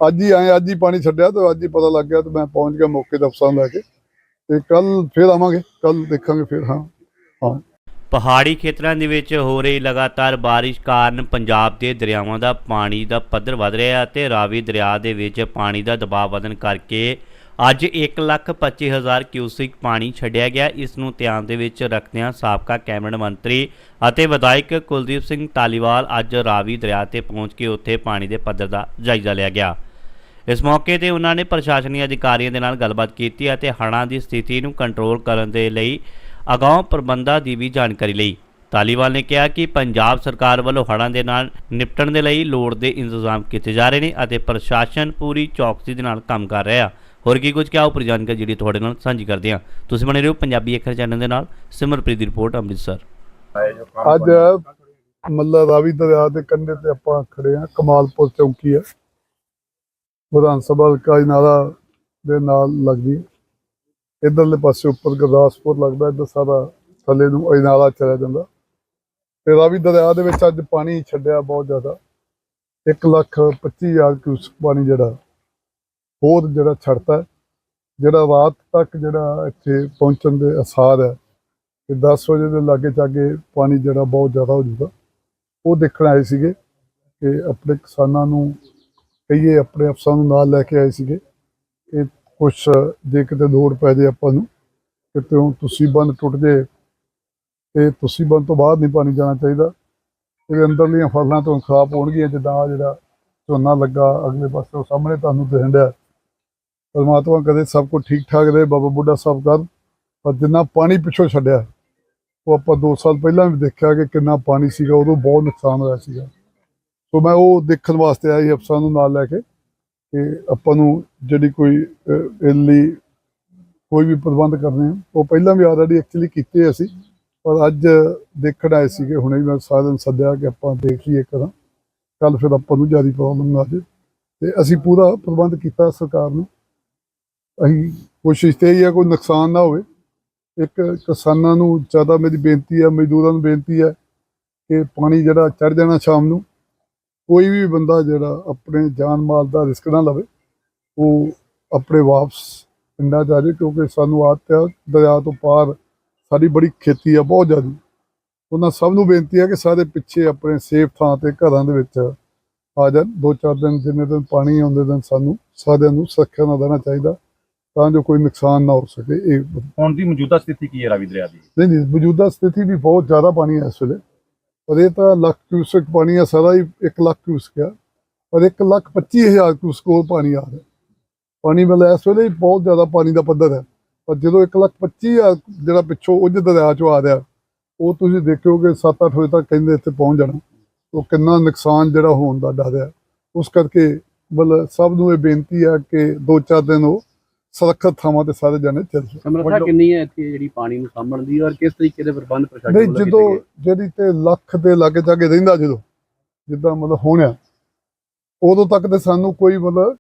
ਅੱਜ ਹੀ ਆਏ, ਅੱਜ ਹੀ ਪਾਣੀ ਛੱਡਿਆ ਤੇ ਅੱਜ ਹੀ ਪਤਾ ਲੱਗ ਗਿਆ ਤੇ ਮੈਂ ਪਹੁੰਚ ਗਿਆ ਮੌਕੇ ਤੇ ਅਫਸਰਾਂ ਲੈ ਕੇ। ਤੇ ਕੱਲ ਫੇਰ ਆਵਾਂਗੇ, ਕੱਲ ਦੇਖਾਂਗੇ ਫੇਰ, ਹਾਂ ਹਾਂ। ਪਹਾੜੀ ਖੇਤਰਾਂ ਦੇ ਵਿੱਚ ਹੋ ਰਹੀ ਲਗਾਤਾਰ ਬਾਰਿਸ਼ ਕਾਰਨ ਪੰਜਾਬ ਦੇ ਦਰਿਆਵਾਂ ਦਾ ਪਾਣੀ ਦਾ ਪੱਧਰ ਵਧ ਰਿਹਾ ਅਤੇ ਰਾਵੀ ਦਰਿਆ ਦੇ ਵਿੱਚ ਪਾਣੀ ਦਾ ਦਬਾਅ ਵਧਣ ਕਰਕੇ ਅੱਜ 1,25,000 ਕਿਊਸਿਕ ਪਾਣੀ ਛੱਡਿਆ ਗਿਆ। ਇਸ ਨੂੰ ਧਿਆਨ ਦੇ ਵਿੱਚ ਰੱਖਦਿਆਂ ਸਾਬਕਾ ਕੈਬਨਿਟ ਮੰਤਰੀ ਅਤੇ ਵਿਧਾਇਕ ਕੁਲਦੀਪ ਸਿੰਘ ਧਾਲੀਵਾਲ ਅੱਜ ਰਾਵੀ ਦਰਿਆ ਤੇ ਪਹੁੰਚ ਕੇ ਉੱਥੇ ਪਾਣੀ ਦੇ ਪੱਧਰ ਦਾ ਜਾਇਜ਼ਾ ਲਿਆ ਗਿਆ। ਇਸ ਮੌਕੇ ਤੇ ਉਹਨਾਂ ਨੇ ਪ੍ਰਸ਼ਾਸਨੀ ਅਧਿਕਾਰੀਆਂ ਦੇ ਨਾਲ ਗੱਲਬਾਤ ਕੀਤੀ ਅਤੇ ਹੜ੍ਹਾਂ ਦੀ ਸਥਿਤੀ ਨੂੰ ਕੰਟਰੋਲ ਕਰਨ ਦੇ ਲਈ ਅਗਾਉਂ ਪ੍ਰਬੰਧਾਂ ਦੀ ਵੀ ਜਾਣਕਾਰੀ ਲਈ। ਤਾਲੀਵਾਲ ਨੇ ਕਿਹਾ ਕਿ ਪੰਜਾਬ ਸਰਕਾਰ ਵੱਲੋਂ ਹੜ੍ਹਾਂ ਦੇ ਨਾਲ ਨਿਪਟਣ ਦੇ ਲਈ ਲੋੜ ਦੇ ਇੰਤਜ਼ਾਮ ਕੀਤੇ ਜਾ ਰਹੇ ਨੇ ਅਤੇ ਪ੍ਰਸ਼ਾਸਨ ਪੂਰੀ ਚੌਕਸੀ ਦੇ ਨਾਲ ਕੰਮ ਕਰ ਰਿਹਾ। ਹੋਰ ਕੀ ਕੁਝ ਕਿਹਾ ਉਪਰ ਜਾਣਕਾਰੀ ਜਿਹੜੀ ਤੁਹਾਡੇ ਨਾਲ ਸਾਂਝੀ ਕਰਦੇ ਹਾਂ। ਤੁਸੀਂ ਬਣੇ ਰਹੋ ਪੰਜਾਬੀ ਅੱਖਰ ਚੈਨਲ ਦੇ ਨਾਲ, ਸਿਮਰਪ੍ਰੀਤ ਦੀ ਰਿਪੋਰਟ, ਅੰਮ੍ਰਿਤਸਰ। ਅੱਜ ਮੱਲਾ ਰਾਵੀ ਦਰਿਆ ਦੇ ਕੰਢੇ ਤੇ ਆਪਾਂ ਖੜੇ ਆ ਕਮਾਲਪੁਰ ਚੌਂਕੀ ਹੈ। ਵਿਧਾਨ ਸਭਾ ਹਲਕਾ ਨਾਲਾ ਦੇ ਨਾਲ ਲੱਗਦੀ ਹੈ। ਇੱਧਰਲੇ ਪਾਸੇ ਉੱਪਰ ਗੁਰਦਾਸਪੁਰ ਲੱਗਦਾ, ਇੱਧਰ ਸਾਰਾ ਥੱਲੇ ਨੂੰ ਅਜਨਾਲਾ ਚਲਾ ਜਾਂਦਾ। ਤੇ ਰਾਵੀ ਦਰਿਆ ਦੇ ਵਿੱਚ ਅੱਜ ਪਾਣੀ ਛੱਡਿਆ ਬਹੁਤ ਜ਼ਿਆਦਾ। 1 ਲੱਖ 25 ਹਜ਼ਾਰ ਕਿਊਸਕ ਪਾਣੀ ਜਿਹੜਾ ਹੋਰ ਜਿਹੜਾ ਛੱਡਤਾ ਹੈ, ਜਿਹੜਾ ਰਾਤ ਤੱਕ ਜਿਹੜਾ ਇੱਥੇ ਪਹੁੰਚਣ ਦੇ ਅਸਾਰ ਹੈ ਕਿ 10 ਵਜੇ ਦੇ ਲਾਗੇ ਚਾਗੇ ਪਾਣੀ ਜਿਹੜਾ ਬਹੁਤ ਜ਼ਿਆਦਾ ਹੋ ਜੂਗਾ ਉਹ ਦੇਖਣ ਆਏ ਸੀਗੇ ਕਿ ਆਪਣੇ ਕਿਸਾਨਾਂ ਨੂੰ ਕਹੀਏ ਆਪਣੇ ਅਫਸਰਾਂ ਨੂੰ ਨਾਲ ਲੈ ਕੇ ਆਏ ਸੀਗੇ ਕਿ ਕੁਛ ਜੇ ਕਿਤੇ ਲੋੜ ਪੈ ਜੇ ਆਪਾਂ ਨੂੰ ਕਿਤੇ ਤੁਸੀਂ ਬੰਦ ਟੁੱਟ ਜੇ ਤੇ ਤੁਸੀਂ ਬੰਦ ਤੋਂ ਬਾਅਦ ਨਹੀਂ ਪਾਣੀ ਜਾਣਾ ਚਾਹੀਦਾ। ਇਹਦੇ ਅੰਦਰਲੀਆਂ ਫਸਲਾਂ ਤੋਂ ਖਰਾਬ ਹੋਣਗੀਆਂ ਜਿੱਦਾਂ ਆਹ ਜਿਹੜਾ ਝੋਨਾ ਲੱਗਾ ਅਗਲੇ ਪਾਸੇ ਉਹ ਸਾਹਮਣੇ ਤੁਹਾਨੂੰ ਦਿਖਣ ਡਿਆ। ਪਰਮਾਤਮਾ ਕਦੇ ਸਭ ਕੁਝ ਠੀਕ ਠਾਕ ਰਹੇ, ਬਾਬਾ ਬੁੱਢਾ ਸਾਹਿਬ ਕਰ ਪਰ ਜਿੰਨਾ ਪਾਣੀ ਪਿੱਛੋਂ ਛੱਡਿਆ, ਉਹ ਆਪਾਂ 2 ਸਾਲ ਪਹਿਲਾਂ ਵੀ ਦੇਖਿਆ ਕਿ ਕਿੰਨਾ ਪਾਣੀ ਸੀਗਾ, ਉਦੋਂ ਬਹੁਤ ਨੁਕਸਾਨ ਹੋਇਆ ਸੀਗਾ। ਸੋ ਮੈਂ ਉਹ ਦੇਖਣ ਵਾਸਤੇ ਆਇਆ ਅਫਸਰਾਂ ਨੂੰ ਨਾਲ ਲੈ ਕੇ ਕਿ ਆਪਾਂ ਨੂੰ ਜਿਹੜੀ ਕੋਈ ਇਹਦੇ ਲਈ ਕੋਈ ਵੀ ਪ੍ਰਬੰਧ ਕਰਨੇ ਆ। ਉਹ ਪਹਿਲਾਂ ਵੀ ਆਲਰੇਡੀ ਐਕਚੁਅਲੀ ਕੀਤੇ ਅਸੀਂ, ਪਰ ਅੱਜ ਦੇਖਣ ਆਏ ਸੀਗੇ, ਹੁਣੇ ਮੈਂ ਸਾਰਿਆਂ ਨੂੰ ਸੱਦਿਆ ਕਿ ਆਪਾਂ ਦੇਖ ਲਈਏ ਕਰਾਂ ਕੱਲ ਫਿਰ ਆਪਾਂ ਨੂੰ ਜ਼ਿਆਦਾ ਪ੍ਰੋਬਲਮ ਨਾ ਆ ਜਾਏ ਤੇ ਅਸੀਂ ਪੂਰਾ ਪ੍ਰਬੰਧ ਕੀਤਾ ਸਰਕਾਰ ਨੇ। ਅਸੀਂ ਕੋਸ਼ਿਸ਼ ਤੇ ਹੀ ਹੈ ਕੋਈ ਨੁਕਸਾਨ ਨਾ ਹੋਵੇ। ਇੱਕ ਕਿਸਾਨਾਂ ਨੂੰ ਜ਼ਿਆਦਾ ਮੇਰੀ ਬੇਨਤੀ ਹੈ ਮਜ਼ਦੂਰਾਂ ਨੂੰ ਬੇਨਤੀ ਹੈ ਕਿ ਪਾਣੀ ਜਿਹੜਾ ਚੜ ਜਾਣਾ ਸ਼ਾਮ ਨੂੰ, ਕੋਈ ਵੀ ਬੰਦਾ ਜਿਹੜਾ ਆਪਣੇ ਜਾਨ ਮਾਲ ਦਾ ਰਿਸਕ ਨਾ ਲਵੇ, ਉਹ ਆਪਣੇ ਵਾਪਸ ਪਿੰਡਾਂ 'ਚ ਆ ਜਾਏ ਕਿਉਂਕਿ ਸਾਨੂੰ ਆਦਤ ਹੈ ਦਰਿਆ ਤੋਂ ਪਾਰ ਸਾਡੀ ਬੜੀ ਖੇਤੀ ਆ, ਬਹੁਤ ਜ਼ਿਆਦਾ। ਉਹਨਾਂ ਸਭ ਨੂੰ ਬੇਨਤੀ ਹੈ ਕਿ ਸਾਰੇ ਪਿੱਛੇ ਆਪਣੇ ਸੇਫ ਥਾਂ ਤੇ ਘਰਾਂ ਦੇ ਵਿੱਚ ਆ ਜਾਣ। ਦੋ ਚਾਰ ਦਿਨ ਜਿੰਨੇ ਦਿਨ ਪਾਣੀ ਆਉਂਦੇ ਦਿਨ ਸਾਨੂੰ ਸਾਰਿਆਂ ਨੂੰ ਸੁਰੱਖਿਆ ਨਾਲ ਰਹਿਣਾ ਚਾਹੀਦਾ। ਤਾਂ ਜੋ ਕੋਈ ਨੁਕਸਾਨ ਨਾ ਹੋ ਸਕੇ ਇਹ ਹੁਣ ਦੀ ਮੌਜੂਦਾ ਸਥਿਤੀ ਕੀ ਹੈ ਰਾਵੀ ਦਰਿਆ ਦੀ? ਨਹੀਂ ਨਹੀਂ ਮੌਜੂਦਾ ਸਥਿਤੀ ਵੀ ਬਹੁਤ ਜ਼ਿਆਦਾ ਪਾਣੀ ਹੈ ਇਸ ਵੇਲੇ। ਪਰ ਇਹ ਤਾਂ ਲੱਖ ਕਿਊਸਕ ਪਾਣੀ ਆ ਸਾਰਾ ਹੀ 1 ਲੱਖ ਕਿਊਸਕ ਆ। ਪਰ 1 ਲੱਖ 25 ਹਜ਼ਾਰ ਕਿਊਸਕ ਹੋਰ ਪਾਣੀ ਆ ਰਿਹਾ। ਪਾਣੀ ਮਤਲਬ ਇਸ ਵੇਲੇ ਬਹੁਤ ਜ਼ਿਆਦਾ ਪਾਣੀ ਦਾ ਪੱਧਰ ਹੈ। ਪਰ ਜਦੋਂ 1 ਲੱਖ 25 ਹਜ਼ਾਰ ਜਿਹੜਾ ਪਿੱਛੋਂ ਉੱਜ ਦਰਿਆ ਚੋਂ ਆ ਰਿਹਾ ਉਹ ਤੁਸੀਂ ਦੇਖੋਗੇ 7-8 ਵਜੇ ਤੱਕ ਕਹਿੰਦੇ ਇੱਥੇ ਪਹੁੰਚ ਜਾਣਾ। ਉਹ ਕਿੰਨਾ ਨੁਕਸਾਨ ਜਿਹੜਾ ਹੋਣ ਦਾ ਡਰ ਹੈ। ਉਸ ਕਰਕੇ ਮਤਲਬ ਸਭ ਨੂੰ ਇਹ ਬੇਨਤੀ ਹੈ ਕਿ 2-4 ਦਿਨ ਉਹ ਸੁਰੱਖਿਅਤ ਥਾਵਾਂ ਤੇ ਸਾਰੇ ਜਾਣੇ ਚੱਲ ਸਮਰੱਥਾ ਕਿੰਨੀ ਹੈ ਇੱਥੇ ਜਿਹੜੀ ਪਾਣੀ ਨੂੰ ਸਾਂਭਣ ਦੀ ਔਰ ਕਿਸ ਤਰੀਕੇ ਦੇ ਪ੍ਰਬੰਧ ਪ੍ਰਸ਼ਾਸਨ ਨਹੀਂ ਜਦੋਂ? ਜਿਹੜੀ ਤੇ ਲੱਖ ਦੇ ਲਾਗੇ ਚਾਗੇ ਰਹਿੰਦਾ ਜਦੋਂ ਜਿੱਦਾਂ ਮਤਲਬ ਹੋਣਿਆ ਉਦੋਂ ਤੱਕ ਤੇ ਸਾਨੂੰ ਕੋਈ ਮਤਲਬ